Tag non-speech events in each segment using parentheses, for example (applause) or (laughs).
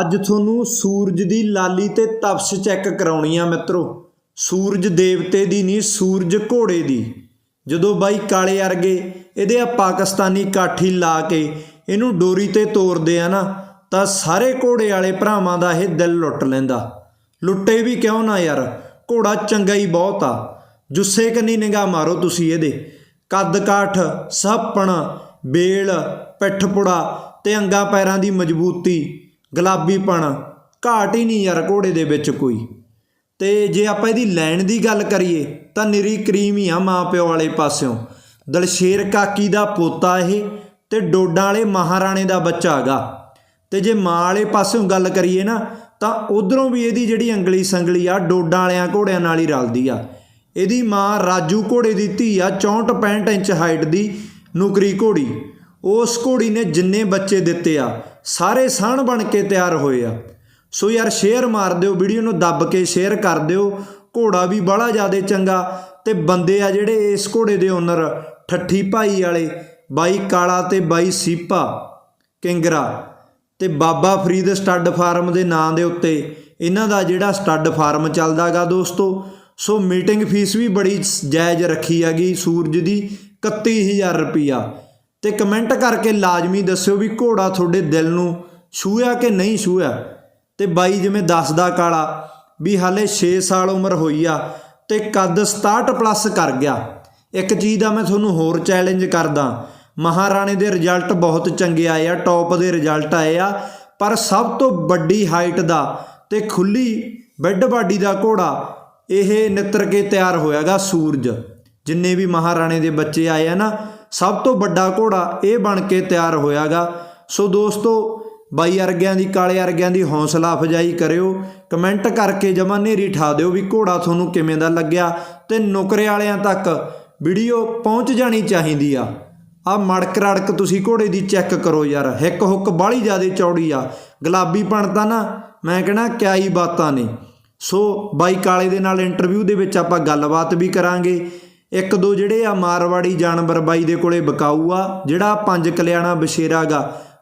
ਅੱਜ ਤੁਹਾਨੂੰ ਸੂਰਜ ਦੀ ਲਾਲੀ ਤੇ ਤਪਸ਼ ਚੈੱਕ ਕਰਾਉਣੀ ਆ ਮਿੱਤਰੋ। ਸੂਰਜ ਦੇਵਤੇ ਦੀ ਨਹੀਂ, ਸੂਰਜ ਘੋੜੇ ਦੀ। ਜਦੋਂ ਬਾਈ ਕਾਲੇ ਅਰਗੇ ਇਹਦੇ ਆ ਪਾਕਿਸਤਾਨੀ ਕਾਠੀ ਲਾ ਕੇ ਇਹਨੂੰ ਡੋਰੀ ਤੇ ਤੋਰਦੇ ਆ ਨਾ, ਤਾਂ ਸਾਰੇ ਘੋੜੇ ਵਾਲੇ ਭਰਾਵਾਂ ਦਾ ਇਹ ਦਿਲ ਲੁੱਟ ਲੈਂਦਾ। ਲੁੱਟੇ ਵੀ ਕਿਉਂ ਨਾ ਯਾਰ? ਘੋੜਾ ਚੰਗਾ ਹੀ ਬਹੁਤ ਆ। ਜੁੱਸੇ ਕੰਨੀ ਨਿਗਾਹ ਮਾਰੋ ਤੁਸੀਂ ਇਹਦੇ। ਕੱਦ ਕਾਠ, ਸਾਪਣ, ਬੇਲ, ਪਿੱਠਪੁੜਾ ਤੇ ਅੰਗਾ ਪੈਰਾਂ ਦੀ ਮਜ਼ਬੂਤੀ। ਗੁਲਾਬੀਪਣ, ਘਾਟ ਹੀ ਨਹੀਂ ਯਾਰ ਘੋੜੇ ਦੇ ਵਿੱਚ ਕੋਈ। ਤੇ ਜੇ ਆਪਾਂ ਇਹਦੀ ਲੈਣ ਦੀ ਗੱਲ ਕਰੀਏ, ਤਾਂ ਨਿਰੀ ਕਰੀਮ ਹੀ ਆ ਮਾਂ ਪਿਓ ਵਾਲੇ ਪਾਸਿਓਂ। ਦਲਸ਼ੇਰ ਕਾਕੀ ਦਾ ਪੋਤਾ ਇਹ ਤੇ ਡੋਡਾਂ ਵਾਲੇ ਮਹਾਰਾਣੇ ਦਾ ਬੱਚਾ ਹੈਗਾ। ਤੇ ਜੇ ਮਾਂ ਵਾਲੇ ਪਾਸਿਓਂ ਗੱਲ ਕਰੀਏ ਨਾ, ਤਾਂ ਉਧਰੋਂ ਵੀ ਇਹਦੀ ਜਿਹੜੀ ਅੰਗਲੀ ਸੰਗਲੀ ਆ, ਡੋਡਾਂ ਵਾਲਿਆਂ ਘੋੜਿਆਂ ਨਾਲ ਹੀ ਰਲਦੀ ਆ। ਇਹਦੀ ਮਾਂ ਰਾਜੂ ਘੋੜੇ ਦੀ ਧੀ ਆ 64 65 ਇੰਚ ਹਾਈਟ ਦੀ ਨੁਕਰੀ ਘੋੜੀ। ਉਸ ਘੋੜੀ ਨੇ ਜਿੰਨੇ ਬੱਚੇ ਦਿੱਤੇ ਆ ਸਾਰੇ ਸਾਣ ਬਣ ਕੇ ਤਿਆਰ ਹੋਏ ਆ। ਸੋ ਯਾਰ ਸ਼ੇਅਰ ਮਾਰ ਦਿਓ, ਵੀਡੀਓ ਨੂੰ ਦੱਬ ਕੇ ਸ਼ੇਅਰ ਕਰ ਦਿਓ। ਘੋੜਾ ਵੀ ਬੜਾ ਜ਼ਿਆਦਾ ਚੰਗਾ ਤੇ ਬੰਦੇ ਆ ਜਿਹੜੇ ਇਸ ਘੋੜੇ ਦੇ ਓਨਰ ਠੱਠੀ ਭਾਈ ਵਾਲੇ, ਬਾਈ ਕਾਲਾ ਤੇ ਬਾਈ ਸੀਪਾ, ਕਿੰਗਰਾ ਤੇ ਬਾਬਾ ਫਰੀਦ ਸਟੱਡ ਫਾਰਮ ਦੇ ਨਾਂ ਦੇ ਉੱਤੇ ਇਹਨਾਂ ਦਾ ਜਿਹੜਾ ਸਟੱਡ ਫਾਰਮ ਚੱਲਦਾਗਾ ਦੋਸਤੋ। ਸੋ ਮੀਟਿੰਗ ਫੀਸ ਵੀ ਬੜੀ ਜਾਇਜ਼ ਰੱਖੀ ਹੈਗੀ ਸੂਰਜ ਦੀ 31000 ਰੁਪਿਆ ਤੇ ਕਮੈਂਟ ਕਰਕੇ ਲਾਜ਼ਮੀ ਦੱਸਿਓ ਵੀ ਘੋੜਾ ਤੁਹਾਡੇ ਦਿਲ ਨੂੰ ਛੂਹਿਆ ਕਿ ਨਹੀਂ ਛੂਹਿਆ? ਤੇ ਬਾਈ ਜਿਵੇਂ ਦੱਸਦਾ ਕਾਲਾ ਵੀ ਹਾਲੇ 6 ਸਾਲ ਉਮਰ ਹੋਈ ਆ ਤੇ ਕੱਦ 67 ਪਲੱਸ ਕਰ ਗਿਆ। ਇੱਕ ਚੀਜ਼ ਦਾ ਮੈਂ ਤੁਹਾਨੂੰ ਹੋਰ ਚੈਲੰਜ ਕਰਦਾ। ਮਹਾਰਾਣੇ ਦੇ ਰਿਜ਼ਲਟ ਬਹੁਤ ਚੰਗੇ ਆਏ ਆ ਟੌਪ ਦੇ ਰਿਜ਼ਲਟ ਆਏ ਆ, ਪਰ ਸਭ ਤੋਂ ਵੱਡੀ ਹਾਈਟ ਦਾ ਤੇ ਖੁੱਲੀ ਬੈੱਡ ਬਾਡੀ ਦਾ ਘੋੜਾ ਇਹ ਨਿੱਤਰ ਕੇ ਤਿਆਰ ਹੋਇਆਗਾ ਸੂਰਜ। ਜਿੰਨੇ ਵੀ ਮਹਾਰਾਣੇ ਦੇ ਬੱਚੇ ਆਏ ਆ ਨਾ ਸਭ ਤੋਂ ਵੱਡਾ ਘੋੜਾ ਇਹ ਬਣ ਕੇ ਤਿਆਰ ਹੋਇਆਗਾ। ਸੋ ਦੋਸਤੋ, ਬਾਈ ਅਰਗਿਆਂ ਦੀ, ਕਾਲੇ ਅਰਗਿਆਂ ਦੀ ਹੌਸਲਾ ਅਫਜਾਈ ਕਰਿਓ। ਕਮੈਂਟ ਕਰਕੇ ਜਮਾ ਨੇਰੀ ਠਾ ਦਿਓ ਵੀ ਘੋੜਾ ਤੁਹਾਨੂੰ ਕਿਵੇਂ ਦਾ ਲੱਗਿਆ ਤੇ ਨੁਕਰੇ ਵਾਲਿਆਂ ਤੱਕ ਵੀਡੀਓ ਪਹੁੰਚ ਜਾਣੀ ਚਾਹੀਦੀ ਆ। ਆ ਮੜਕ ਰੜਕ ਤੁਸੀਂ ਘੋੜੇ ਦੀ ਚੈੱਕ ਕਰੋ ਯਾਰ, ਹਿੱਕ ਹੁੱਕ ਬਾਹਲੀ ਜ਼ਿਆਦੇ ਚੌੜੀ ਆ। ਗੁਲਾਬੀ ਤਾਂ ਨਾ, ਮੈਂ ਕਹਿਣਾ ਕਿਆ ਹੀ ਬਾਤਾਂ ਨੇ। ਸੋ ਬਾਈ ਕਾਲੇ ਦੇ ਨਾਲ ਇੰਟਰਵਿਊ ਦੇ ਵਿੱਚ ਆਪਾਂ ਗੱਲਬਾਤ ਵੀ ਕਰਾਂਗੇ। ਇੱਕ ਦੋ ਜਿਹੜੇ ਆ ਮਾਰਵਾੜੀ ਜਾਨਵਰ ਬਾਈ ਦੇ ਕੋਲੇ ਬਕਾਊ ਆ, ਜਿਹੜਾ ਪੰਜ ਕਲਿਆਣਾ ਬਸ਼ੇਰਾਗਾ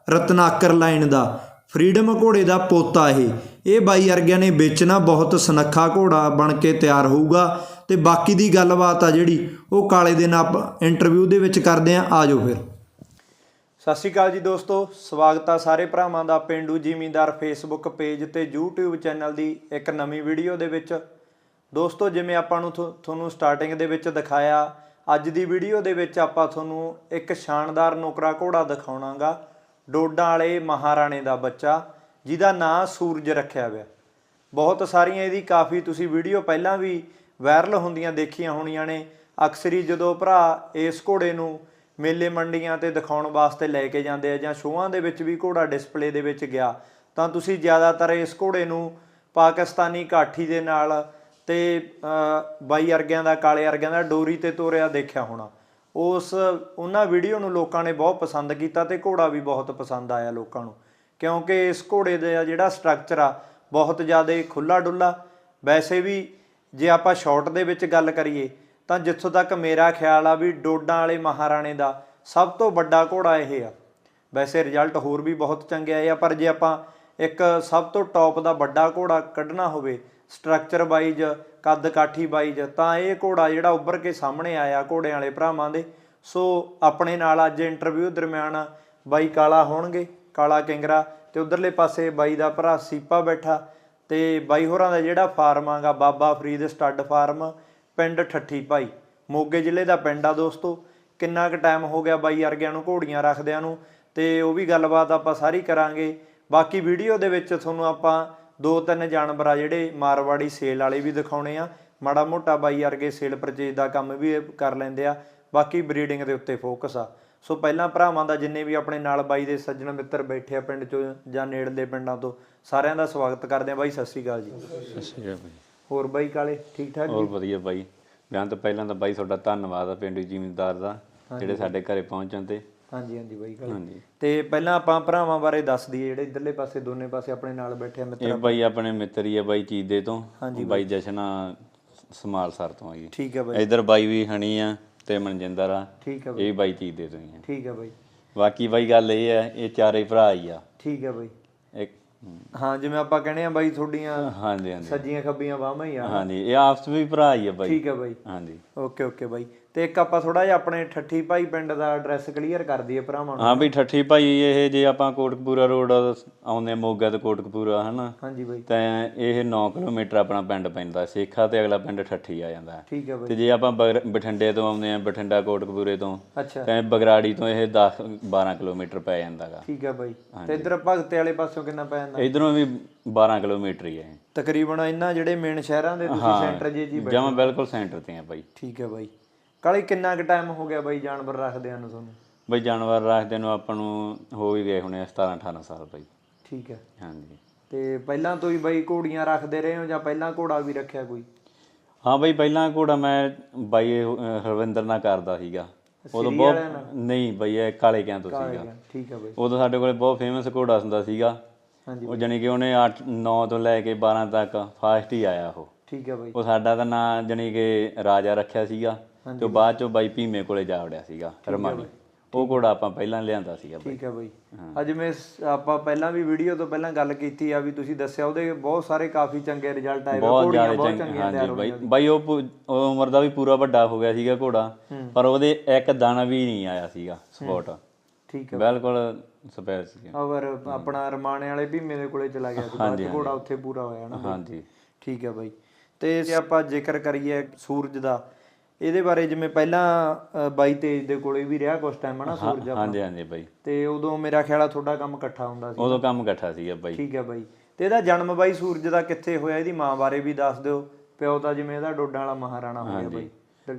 ਰਤਨਾਕਰ ਲਾਈਨ ਦਾ, ਫਰੀडम ਘੋੜੇ ਦਾ ਪੋਤਾ ਇਹ। ਇਹ ਬਾਈ ਅਰਗਿਆਂ ਨੇ ਵੇਚਣਾ, ਬਹੁਤ ਸੁਨੱਖਾ ਘੋੜਾ ਬਣ ਕੇ ਤਿਆਰ ਹੋਊਗਾ। ਤੇ ਬਾਕੀ ਦੀ ਗੱਲਬਾਤ ਆ ਜਿਹੜੀ, ਉਹ ਕਾਲੇ ਦੇ ਨਾਲ ਇੰਟਰਵਿਊ ਦੇ ਵਿੱਚ ਕਰਦੇ ਆ ਆਜੋ ਫਿਰ। ਸਤਿ ਸ਼੍ਰੀ ਅਕਾਲ ਜੀ ਦੋਸਤੋ, ਸਵਾਗਤ ਆ ਸਾਰੇ ਭਰਾਵਾਂ ਦਾ, ਪਿੰਡੂ ਜ਼ਿਮੀਂਦਾਰ ਫੇਸਬੁੱਕ ਪੇਜ ਤੇ YouTube ਚੈਨਲ ਦੀ ਇੱਕ ਨਵੀਂ ਵੀਡੀਓ ਦੇ ਵਿੱਚ। ਦੋਸਤੋ, ਜਿਵੇਂ ਆਪਾਂ ਨੂੰ ਥੋ- ਤੁਹਾਨੂੰ ਸਟਾਰਟਿੰਗ ਦੇ ਵਿੱਚ ਦਿਖਾਇਆ, ਅੱਜ ਦੀ ਵੀਡੀਓ ਦੇ ਵਿੱਚ ਆਪਾਂ ਤੁਹਾਨੂੰ ਇੱਕ ਸ਼ਾਨਦਾਰ ਨੋਕਰਾ ਘੋੜਾ ਦਿਖਾਉਣਾਗਾ, ਡੋਡਾਂ ਵਾਲੇ ਮਹਾਰਾਣੇ ਦਾ ਬੱਚਾ, ਜਿਹਦਾ ਨਾਂ ਸੂਰਜ ਰੱਖਿਆ ਹੋਇਆ। ਬਹੁਤ ਸਾਰੀਆਂ ਇਹਦੀ ਕਾਫੀ ਤੁਸੀਂ ਵੀਡੀਓ ਪਹਿਲਾਂ ਵੀ ਵਾਇਰਲ ਹੁੰਦੀਆਂ ਦੇਖੀਆਂ ਹੋਣੀਆਂ ਨੇ। ਅਕਸਰ ਹੀ ਜਦੋਂ ਭਰਾ ਇਸ ਘੋੜੇ ਨੂੰ ਮੇਲੇ ਮੰਡੀਆਂ ਤੇ ਦਿਖਾਉਣ ਵਾਸਤੇ ਲੈ ਕੇ ਜਾਂਦੇ ਆ ਜਾਂ ਸ਼ੋਆਂ ਦੇ ਵਿੱਚ ਵੀ ਘੋੜਾ ਡਿਸਪਲੇ ਦੇ ਵਿੱਚ ਗਿਆ, ਤਾਂ ਤੁਸੀਂ ਜ਼ਿਆਦਾਤਰ ਇਸ ਘੋੜੇ ਨੂੰ ਪਾਕਿਸਤਾਨੀ ਕਾਠੀ ਦੇ ਨਾਲ ਤੇ ਬਾਈ ਅਰਗਿਆਂ ਦਾ, ਕਾਲੇ ਅਰਗਿਆਂ ਦਾ ਡੋਰੀ ਤੇ ਤੋਰਿਆ ਦੇਖਿਆ ਹੋਣਾ। ਉਸ, ਉਹਨਾਂ ਵੀਡੀਓ ਨੂੰ ਲੋਕਾਂ ਨੇ ਬਹੁਤ ਪਸੰਦ ਕੀਤਾ ਤੇ ਘੋੜਾ ਵੀ ਬਹੁਤ ਪਸੰਦ ਆਇਆ ਲੋਕਾਂ ਨੂੰ। ਕਿਉਂਕਿ ਇਸ ਘੋੜੇ ਦਾ ਜਿਹੜਾ ਸਟਰਕਚਰ ਆ, ਬਹੁਤ ਜ਼ਿਆਦਾ ਖੁੱਲਾ ਡੁੱਲਾ ਵੈਸੇ ਵੀ ਜੇ ਆਪਾਂ ਸ਼ਾਰਟ ਦੇ ਵਿੱਚ ਗੱਲ ਕਰੀਏ, ਤਾਂ ਜਿੱਥੋਂ ਤੱਕ ਮੇਰਾ ਖਿਆਲ ਆ ਵੀ ਡੋਡਾਂ ਵਾਲੇ ਮਹਾਰਾਣੇ ਦਾ ਸਭ ਤੋਂ ਵੱਡਾ ਘੋੜਾ ਇਹ ਆ। ਵੈਸੇ ਰਿਜ਼ਲਟ ਹੋਰ ਵੀ ਬਹੁਤ ਚੰਗੇ ਆਏ ਆ, ਪਰ ਜੇ ਆਪਾਂ ਇੱਕ ਸਭ ਤੋਂ ਟੌਪ ਦਾ ਵੱਡਾ ਘੋੜਾ ਕੱਢਣਾ ਹੋਵੇ ਸਟਰਕਚਰ ਵਾਈਜ਼, ਕੱਦ ਕਾਠੀ ਵਾਈਜ਼, ਤਾਂ ਇਹ ਘੋੜਾ ਜਿਹੜਾ ਉੱਭਰ ਕੇ ਸਾਹਮਣੇ ਆਇਆ ਘੋੜਿਆਂ ਵਾਲੇ ਭਰਾਵਾਂ ਦੇ। ਸੋ ਆਪਣੇ ਨਾਲ ਅੱਜ ਇੰਟਰਵਿਊ ਦਰਮਿਆਨ ਬਾਈ ਕਾਲਾ ਹੋਣਗੇ, ਕਾਲਾ ਕਿੰਗਰਾ ਤੇ ਉਧਰਲੇ ਪਾਸੇ ਬਾਈ ਦਾ ਭਰਾ ਸੀਪਾ ਬੈਠਾ ਤੇ ਬਾਈ ਹੋਰਾਂ ਦਾ ਜਿਹੜਾ ਫਾਰਮ ਆਗਾ, ਬਾਬਾ ਫਰੀਦ ਸਟੱਡ ਫਾਰਮ, ਪਿੰਡ ਠੱਠੀ ਭਾਈ। ਮੋਗੇ ਜ਼ਿਲ੍ਹੇ ਦਾ ਪਿੰਡ ਆ ਦੋਸਤੋ, ਕਿੰਨਾ ਕੁ ਟਾਈਮ ਹੋ ਗਿਆ ਬਾਈ ਅਰਗਿਆਂ ਨੂੰ, ਘੋੜੀਆਂ ਰੱਖਦਿਆਂ ਨੂੰ, ਤੇ ਉਹ ਵੀ ਗੱਲਬਾਤ ਆਪਾਂ ਸਾਰੀ ਕਰਾਂਗੇ। ਬਾਕੀ ਵੀਡੀਓ ਦੇ ਵਿੱਚ ਤੁਹਾਨੂੰ ਆਪਾਂ ਦੋ ਤਿੰਨ ਜਾਨਵਰ ਆ ਜਿਹੜੇ ਮਾਰਵਾੜੀ ਸੇਲ ਵਾਲੇ ਵੀ ਦਿਖਾਉਣੇ ਆ। ਮਾੜਾ ਮੋਟਾ ਬਾਈ ਅਰਗੇ ਸੇਲ ਪਰਚੇਜ ਦਾ ਕੰਮ ਵੀ ਕਰ ਲੈਂਦੇ ਆ। ਬਾਕੀ ਬਰੀਡਿੰਗ ਦੇ ਉੱਤੇ ਫੋਕਸ ਆ। ਸੋ ਪਹਿਲਾਂ ਭਰਾਵਾਂ ਦਾ ਜਿੰਨੇ ਵੀ ਆਪਣੇ ਨਾਲ ਬਾਈ ਦੇ ਸੱਜਣ ਮਿੱਤਰ ਬੈਠੇ ਆ ਪਿੰਡ ਚੋਂ ਜਾਂ ਨੇੜਲੇ ਪਿੰਡਾਂ ਤੋਂ ਸਾਰਿਆਂ ਦਾ ਸਵਾਗਤ ਕਰਦੇ ਆ ਬਾਈ ਸਤਿ ਸ਼੍ਰੀ ਅਕਾਲ ਜੀ। ਸਤਿ ਸ਼੍ਰੀ ਅਕਾਲ ਬਾਈ। ਹੋਰ ਬਾਈ ਕਾਲੇ ਠੀਕ ਠਾਕ ਹੋਰ ਵਧੀਆ ਬਾਈ। ਬਿਆਨ ਤੋਂ ਪਹਿਲਾਂ ਤਾਂ ਬਾਈ ਤੁਹਾਡਾ ਧੰਨਵਾਦ ਆ ਪਿੰਡੂ ਜ਼ਿਮੀਂਦਾਰ ਦਾ ਜਿਹੜੇ ਸਾਡੇ ਘਰੇ ਪਹੁੰਚਣ ਤੇ। ਹਾਂਜੀ ਹਾਂਜੀ ਬਾਈ ਹਾਂਜੀ। ਤੇ ਪਹਿਲਾਂ ਆਪਾਂ ਭਰਾਵਾਂ ਬਾਰੇ ਦੱਸ ਦਈਏ ਜਿਹੜੇ ਇਧਰਲੇ ਪਾਸੇ ਦੋਨੇ ਪਾਸੇ ਆਪਣੇ ਨਾਲ ਬੈਠੇ ਆ ਮਿੱਤਰ ਇਹ ਬਾਈ ਆਪਣੇ ਮਿੱਤਰ ਹੀ ਆ ਬਾਈ ਚੀਦੇ ਤੋਂ। ਬਾਈ ਜਸ਼ਨਾ ਸਮਾਲ ਸਰ ਤੋਂ ਆਈ ਠੀਕ ਹੈ ਬਾਈ। ਇਧਰ ਬਾਈ ਵੀ ਹਣੀ ਆ ਤੇ ਮਨਜਿੰਦਰ ਆ। ਠੀਕ ਹੈ ਇਹ ਬਾਈ। ਵੀ ਬਾਈ ਚੀਦੇ ਤੋਂ ਹੀ ਆ। ਠੀਕ ਹੈ ਬਾਈ। ਬਾਕੀ ਬਾਈ ਗੱਲ ਇਹ ਆ ਇਹ ਚਾਰੇ ਭਰਾ ਹੀ ਆ। ਠੀਕ ਹੈ ਬਾਈ। ਇੱਕ ਹਾਂ ਜਿਵੇਂ ਆਪਾਂ ਕਹਿੰਦੇ ਆ ਬਾਈ ਤੁਹਾਡੀਆਂ ਹਾਂਜੀ ਹਾਂਜੀ। ਸੱਜੀਆਂ ਖੱਬੀਆਂ ਬਾਹਾਂ ਹੀ ਆ। ਹਾਂਜੀ ਇਹ ਆਪਸ ਵਿੱਚ ਭਰਾ ਹੀ ਆ ਬਾਈ। ਠੀਕ ਹੈ ਬਾਈ। ਹਾਂਜੀ। ਓਕੇ ਓਕੇ ਬਾਈ। ਤੇ ਇੱਕ ਆਪਾਂ ਥੋੜਾ ਜਿਹਾ ਆਪਣੇ ਠੱਠੀ ਭਾਈ ਪਿੰਡ ਦਾ ਐਡਰੈਸ ਕਲੀਅਰ ਕਰ ਦਈਏ ਭਰਾਵਾਂ ਨੂੰ। ਹਾਂ ਵੀ ਠੱਠੀ ਭਾਈ ਇਹ ਜੇ ਆਪਾਂ ਕੋਟਕਪੂਰਾ ਰੋਡ ਆਉਂਦੇ ਮੋਗਾ ਤੇ ਕੋਟਕਪੂਰਾ ਹਨਾ? ਹਾਂਜੀ ਬਾਈ। ਤਾਂ ਇਹ 9 ਕਿਲੋਮੀਟਰ ਆਪਣਾ ਪਿੰਡ ਪੈਂਦਾ ਸੇਖਾ ਤੇ ਅਗਲਾ ਪਿੰਡ ਠੱਠੀ ਆ ਜਾਂਦਾ। ਠੀਕ ਹੈ ਬਾਈ। ਤੇ ਜੇ ਆਪਾਂ ਬਠਿੰਡੇ ਤੋਂ ਆਉਂਦੇ ਆ ਬਠਿੰਡਾ ਕੋਟਕਪੂਰੇ ਤੋਂ ਤਾਂ ਬਗਰਾੜੀ ਤੋਂ ਇਹ 10 12 ਕਿਲੋਮੀਟਰ ਪੈ ਜਾਂਦਾਗਾ। ਠੀਕ ਹੈ ਬਾਈ। ਤੇ ਇਧਰ ਭਗਤੇ ਵਾਲੇ ਪਾਸੋਂ ਕਿੰਨਾ ਪੈ ਜਾਂਦਾ? ਇਧਰੋਂ ਵੀ 12 ਕਿਲੋਮੀਟਰ ਹੀ ਹੈ ਤਕਰੀਬਨ ਇਹਨਾਂ ਜਿਹੜੇ ਮੇਨ ਸ਼ਹਿਰਾਂ ਦੇ ਤੁਸੀਂ ਸੈਂਟਰ ਜੇ ਜੀ ਜਮਾ ਬਿਲਕੁਲ ਸੈਂਟਰ ਤੇ ਆ ਬਾਈ। ਠੀਕ ਹੈ ਬਾਈ। ਕਾਲੇ ਕਿੰਨਾ ਕੁ ਟਾਈਮ ਹੋ ਗਿਆ ਬਾਈ ਜਾਨਵਰ ਰੱਖਦਿਆਂ ਨੂੰ ਤੁਹਾਨੂੰ? ਬਈ ਜਾਨਵਰ ਰੱਖਦੇ ਨੂੰ ਆਪਾਂ ਨੂੰ ਹੋ ਹੀ ਗਏ ਹੁਣੇ 17 18 ਸਾਲ ਬਾਈ। ਠੀਕ ਹੈ। ਹਾਂਜੀ। ਤੇ ਪਹਿਲਾਂ ਤੋਂ ਹੀ ਬਾਈ ਘੋੜੀਆਂ ਰੱਖਦੇ ਰਹੇ ਹੋ ਜਾਂ ਪਹਿਲਾਂ ਘੋੜਾ ਵੀ ਰੱਖਿਆ ਕੋਈ? ਹਾਂ ਬਈ ਪਹਿਲਾਂ ਘੋੜਾ ਮੈਂ ਬਾਈ ਅਹ, ਹਰਵਿੰਦਰ ਨਾਲ ਕਰਦਾ ਸੀਗਾ। ਉਦੋਂ ਬਹੁਤ ਨਹੀਂ ਬਈ ਇਹ ਕਾਲੇ ਕਿਆਂ ਤੋਂ ਸੀਗਾ। ਠੀਕ ਹੈ ਬਾਈ। ਉਦੋਂ ਸਾਡੇ ਕੋਲੇ ਬਹੁਤ ਫੇਮਸ ਘੋੜਾ ਹੁੰਦਾ ਸੀਗਾ। ਹਾਂਜੀ ਉਹ ਜਾਣੀ ਕਿ ਉਹਨੇ 8 9 ਤੋਂ ਲੈ ਕੇ 12 ਤੱਕ ਫਾਸਟ ਹੀ ਆਇਆ ਉਹ। ਠੀਕ ਹੈ ਬਾਈ। ਉਹ ਸਾਡਾ ਤਾਂ ਨਾਂ ਜਾਣੀ ਕਿ ਰਾਜਾ ਰੱਖਿਆ ਸੀਗਾ। ਤੇ ਉਹ ਬਾਅਦ ਚੋਂ ਬਾਈ ਭੀਮੇ ਕੋਲੇ ਜਾ ਵੜਿਆ ਸੀਗਾ ਰਮਾਨੀ। ਉਹ ਘੋੜਾ ਆਪਾਂ ਪਹਿਲਾਂ ਲਿਆਂਦਾ ਸੀਗਾ ਠੀਕ ਹੈ ਬਾਈ। ਅੱਜ ਮੈਂ ਆਪਾਂ ਪਹਿਲਾਂ ਵੀ ਵੀਡੀਓ ਤੋਂ ਪਹਿਲਾਂ ਗੱਲ ਕੀਤੀ ਆ ਵੀ ਤੁਸੀਂ ਦੱਸਿਆ ਉਹਦੇ ਬਹੁਤ ਸਾਰੇ ਕਾਫੀ ਚੰਗੇ ਰਿਜ਼ਲਟ ਆਏ ਬਹੁਤ ਜ਼ਿਆਦਾ ਚੰਗੀ ਹਾਂਜੀ ਬਾਈ। ਬਾਈ ਉਹ ਉਮਰ ਦਾ ਵੀ ਪੂਰਾ ਵੱਡਾ ਹੋ ਗਿਆ ਸੀਗਾ ਘੋੜਾ ਪਰ ਉਹਦੇ ਇੱਕ ਦਾਣਾ ਵੀ ਨਹੀਂ ਆਇਆ ਸੀਗਾ ਸਪੋਟ। ਠੀਕ ਹੈ। ਬਿਲਕੁਲ ਸਪੈਰ ਸੀ ਔਰ ਆਪਣਾ ਰਮਾਣੇ ਵਾਲੇ ਵੀ ਮੇਰੇ ਕੋਲੇ ਚਲਾ ਗਿਆ ਸੀ ਬਾਅਦ ਘੋੜਾ ਉੱਥੇ ਪੂਰਾ ਹੋਇਆ ਨਾ ਹਾਂਜੀ। ਠੀਕ ਹੈ ਬਾਈ। ਤੇ ਜੇ ਆਪਾਂ ਜ਼ਿਕਰ ਕਰੀਏ ਸੂਰਜ ਦਾ ਇਹਦੇ ਬਾਰੇ ਜਿਵੇਂ ਪਹਿਲਾਂ ਬਾਈ ਤੇਜ ਦੇ ਕੋਲੇ ਵੀ ਰਿਹਾ ਕੁਝ ਟਾਈਮ ਹਨਾ ਸੂਰਜ ਆਪਣਾ। ਹਾਂਜੀ ਹਾਂਜੀ ਬਾਈ। ਤੇ ਉਦੋਂ ਮੇਰਾ ਖਿਆਲ ਆ ਤੁਹਾਡਾ ਕੰਮ ਇਕੱਠਾ ਹੁੰਦਾ ਸੀ। ਉਦੋਂ ਕੰਮ ਇਕੱਠਾ ਸੀਗਾ ਬਾਈ। ਠੀਕ ਹੈ ਬਾਈ। ਤੇ ਇਹਦਾ ਜਨਮ ਬਾਈ ਸੂਰਜ ਦਾ ਕਿੱਥੇ ਹੋਇਆ? ਇਹਦੀ ਮਾਂ ਬਾਰੇ ਵੀ ਦੱਸ ਦਿਓ। ਪਿਓ ਤਾਂ ਜਿਵੇਂ ਇਹਦਾ ਡੋਡਾਂ ਵਾਲਾ ਮਹਾਰਾਣਾ ਹੋ ਗਿਆ ਬਾਈ।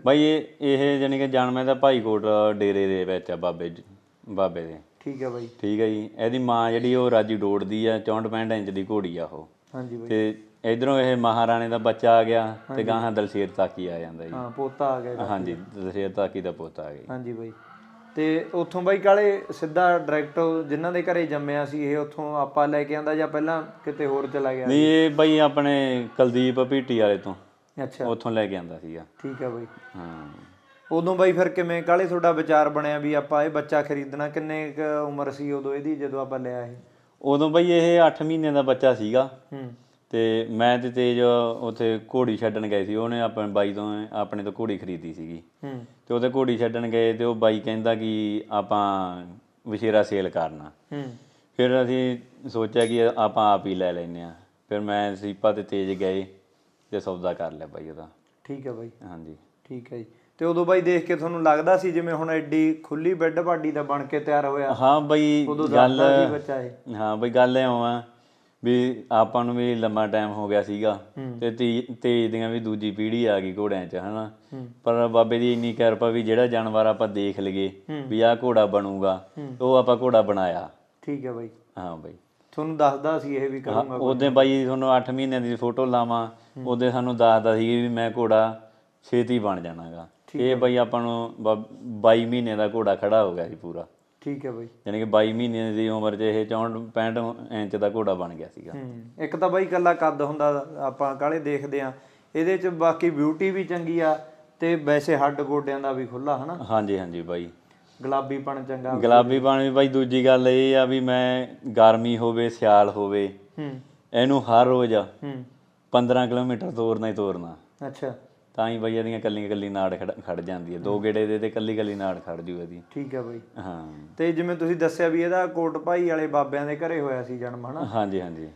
ਬਾਈ ਇਹ ਇਹ ਜਾਨੀ ਕਿ ਜਨਮੇ ਦਾ ਭਾਈਕੋਟ ਡੇਰੇ ਦੇ ਵਿੱਚ ਆ ਬਾਬੇ ਜੀ- ਬਾਬੇ ਦੇ। ਠੀਕ ਹੈ ਬਾਈ। ਠੀਕ ਹੈ ਜੀ। ਇਹਦੀ ਮਾਂ ਜਿਹੜੀ ਉਹ ਰਾਜੀ ਡੋੜਦੀ ਆ 64 65 ਇੰਚ ਦੀ ਘੋੜੀ ਆ ਉਹ। ਹਾਂਜੀ ਬਾਈ। ਤੇ ਇਧਰੋਂ ਇਹ ਮਹਾਰਾਣੇ ਦਾ ਬੱਚਾ ਆ ਗਿਆ ਤੇ ਗਾਹਾਂ ਦਲਸ਼ੇਰ ਤਾਕੀ ਆ ਜਾਂਦਾ ਜੀ। ਹਾਂ ਪੋਤਾ ਆ ਗਿਆ। ਹਾਂਜੀ ਦਲਸ਼ੇਰ ਤਾਕੀ ਦਾ ਪੋਤਾ ਆ ਗਿਆ ਹਾਂਜੀ ਬਾਈ। ਤੇ ਉੱਥੋਂ ਬਾਈ ਕਾਲੇ ਸਿੱਧਾ ਡਾਇਰੈਕਟ ਜਿਨ੍ਹਾਂ ਦੇ ਘਰੇ ਜੰਮਿਆ ਸੀ ਇਹ ਉੱਥੋਂ ਆਪਾਂ ਲੈ ਕੇ ਆਂਦਾ ਜਾਂ ਪਹਿਲਾਂ ਕਿਤੇ ਹੋਰ ਚਲਾ ਗਿਆ? ਨਹੀਂ ਇਹ ਬਾਈ ਆਪਣੇ ਕੁਲਦੀਪ ਭੀਟੀ ਵਾਲੇ ਤੋਂ ਅੱਛਾ। ਉੱਥੋਂ ਲੈ ਕੇ ਆਂਦਾ ਸੀਗਾ। ਠੀਕ ਹੈ ਬਾਈ। ਹਾਂ। ਉਦੋਂ ਬਾਈ ਫਿਰ ਕਿਵੇਂ? ਕਾਲੇ ਤੁਹਾਡਾ ਵਿਚਾਰ ਬਣਿਆ ਵੀ ਆਪਾਂ ਇਹ ਬੱਚਾ ਖਰੀਦਣਾ ਕਿੰਨੇ ਉਮਰ ਸੀ ਉਦੋਂ ਇਹਦੀ ਜਦੋਂ ਆਪਾਂ ਲਿਆ ਇਹ? ਉਦੋਂ ਬਾਈ ਇਹ 8 ਮਹੀਨੇ ਦਾ ਬੱਚਾ ਸੀਗਾ। ਹੂੰ। ਤੇ ਮੈਂ ਤੇ ਤੇਜ ਉੱਥੇ ਘੋੜੀ ਛੱਡਣ ਗਏ ਸੀ ਉਹਨੇ ਆਪਣੇ ਬਾਈ ਤੋਂ ਆਪਣੇ ਤੋਂ ਘੋੜੀ ਖਰੀਦੀ ਸੀਗੀ। ਹੂੰ। ਤੇ ਉਹਦੇ ਘੋੜੀ ਛੱਡਣ ਗਏ ਤੇ ਉਹ ਬਾਈ ਕਹਿੰਦਾ ਕਿ ਆਪਾਂ ਵਿਸ਼ੇਰਾ ਸੇਲ ਕਰਨਾ। ਹੂੰ। ਫਿਰ ਅਸੀਂ ਸੋਚਿਆ ਕਿ ਆਪਾਂ ਆਪ ਹੀ ਲੈ ਲੈਨੇ ਆ ਫਿਰ ਮੈਂ ਸੀਪਾ ਤੇ ਤੇਜ ਗਏ ਤੇ ਸੌਦਾ ਕਰ ਲਿਆ ਬਾਈ ਉਹਦਾ। ਠੀਕ ਹੈ ਬਾਈ। ਹਾਂਜੀ। ਠੀਕ ਹੈ ਜੀ। ਤੇ ਉਦੋਂ ਬਾਈ ਦੇਖ ਕੇ ਤੁਹਾਨੂੰ ਲੱਗਦਾ ਸੀ ਜਿਵੇਂ ਹੁਣ ਐਡੀ ਖੁੱਲੀ ਬੈੱਡ ਬਾਡੀ ਦਾ ਬਣ ਕੇ ਤਿਆਰ ਹੋਇਆ? ਹਾਂ ਬਾਈ ਗੱਲ ਹਾਂ ਬਈ ਗੱਲ ਐ ਆ ਵੀ ਆਪਾਂ ਨੂੰ ਵੀ ਲੰਮਾ ਟਾਈਮ ਹੋ ਗਿਆ ਸੀਗਾ ਤੇ ਤੇਜ ਦੀਆਂ ਵੀ ਦੂਜੀ ਪੀੜ੍ਹੀ ਆ ਗਈ ਘੋੜਿਆਂ 'ਚ ਹਨਾ? ਪਰ ਬਾਬੇ ਦੀ ਇੰਨੀ ਕਿਰਪਾ ਵੀ ਜਿਹੜਾ ਜਾਨਵਰ ਆਪਾਂ ਦੇਖ ਲਈਏ ਵੀ ਆਹ ਘੋੜਾ ਬਣੂਗਾ ਉਹ ਆਪਾਂ ਘੋੜਾ ਬਣਾਇਆ। ਠੀਕ ਹੈ ਬਾਈ। ਹਾਂ ਬਈ। ਤੁਹਾਨੂੰ ਦੱਸਦਾ ਸੀ ਇਹ ਵੀ ਕਰੂੰਗਾ ਉਹਦੇ ਬਾਈ ਤੁਹਾਨੂੰ 8 ਮਹੀਨਿਆਂ ਦੀ ਫੋਟੋ ਲਾਵਾਂ ਉਹਦੇ ਸਾਨੂੰ ਦੱਸਦਾ ਸੀ ਵੀ ਮੈਂ ਘੋੜਾ ਛੇਤੀ ਬਣ ਜਾਣਾਗਾ। ਇਹ ਬਾਈ ਆਪਾਂ ਨੂੰ ਬ- 22 ਮਹੀਨੇ ਦਾ ਘੋੜਾ ਖੜਾ ਹੋ ਗਿਆ ਸੀ ਪੂਰਾ। ਠੀਕ ਹੈ ਬਾਈ। ਯਾਨੀ ਕਿ 22 ਮਹੀਨੇ ਦੀ ਉਮਰ 'ਚ ਇਹ 64 65 ਇੰਚ ਦਾ ਘੋੜਾ ਬਣ ਗਿਆ ਸੀਗਾ। ਹੂੰ ਇੱਕ ਤਾਂ ਬਾਈ ਕੱਲਾ ਕੱਦ ਹੁੰਦਾ ਆਪਾਂ ਕਾਲੇ ਦੇਖਦੇ ਆ ਇਹਦੇ ਚ ਬਾਕੀ ਬਿਊਟੀ ਵੀ ਚੰਗੀ ਆ ਤੇ ਵੈਸੇ ਹੱਡ ਗੋਡਿਆਂ ਦਾ ਵੀ ਖੁੱਲਾ ਹਨਾ? ਹਾਂਜੀ ਹਾਂਜੀ ਬਾਈ। ਗੁਲਾਬੀਪਣ ਚੰਗਾ। ਗੁਲਾਬੀ ਪਾਣੀ ਬਾਈ ਦੂਜੀ ਗੱਲ ਇਹ ਆ ਵੀ ਮੈਂ ਗਰਮੀ ਹੋਵੇ ਸਿਆਲ ਹੋਵੇ ਹੂੰ। ਇਹਨੂੰ ਹਰ ਰੋਜ਼ ਹੂੰ। 15 ਕਿਲੋਮੀਟਰ ਤੋਰਨਾ ਹੀ ਤੋਰਨਾ। ਅੱਛਾ। ਤਾਂ ਹੀ ਬਾਈ ਇਹਦੀਆਂ ਕੱਲੀਆਂ ਕੱਲੀ ਨਾੜ ਖੜ ਜਾਂਦੀ ਹੈ। ਦੋ ਗੇੜੇ ਦੇ ਤੇ ਕੱਲੀ ਕੱਲੀ ਨਾੜ ਖੜ ਜੂ ਇਹਦੀ। ਠੀਕ ਹੈ ਬਾਈ। ਹਾਂ। ਤੇ ਜਿਵੇਂ ਤੁਸੀਂ ਦੱਸਿਆ ਵੀ ਇਹਦਾ ਕੋਟ ਭਾਈ ਵਾਲੇ ਬਾਬਿਆਂ ਦੇ ਘਰੇ ਹੋਇਆ ਸੀ ਜਨਮ ਹਨਾ? ਹਾਂਜੀ ਹਾਂਜੀ।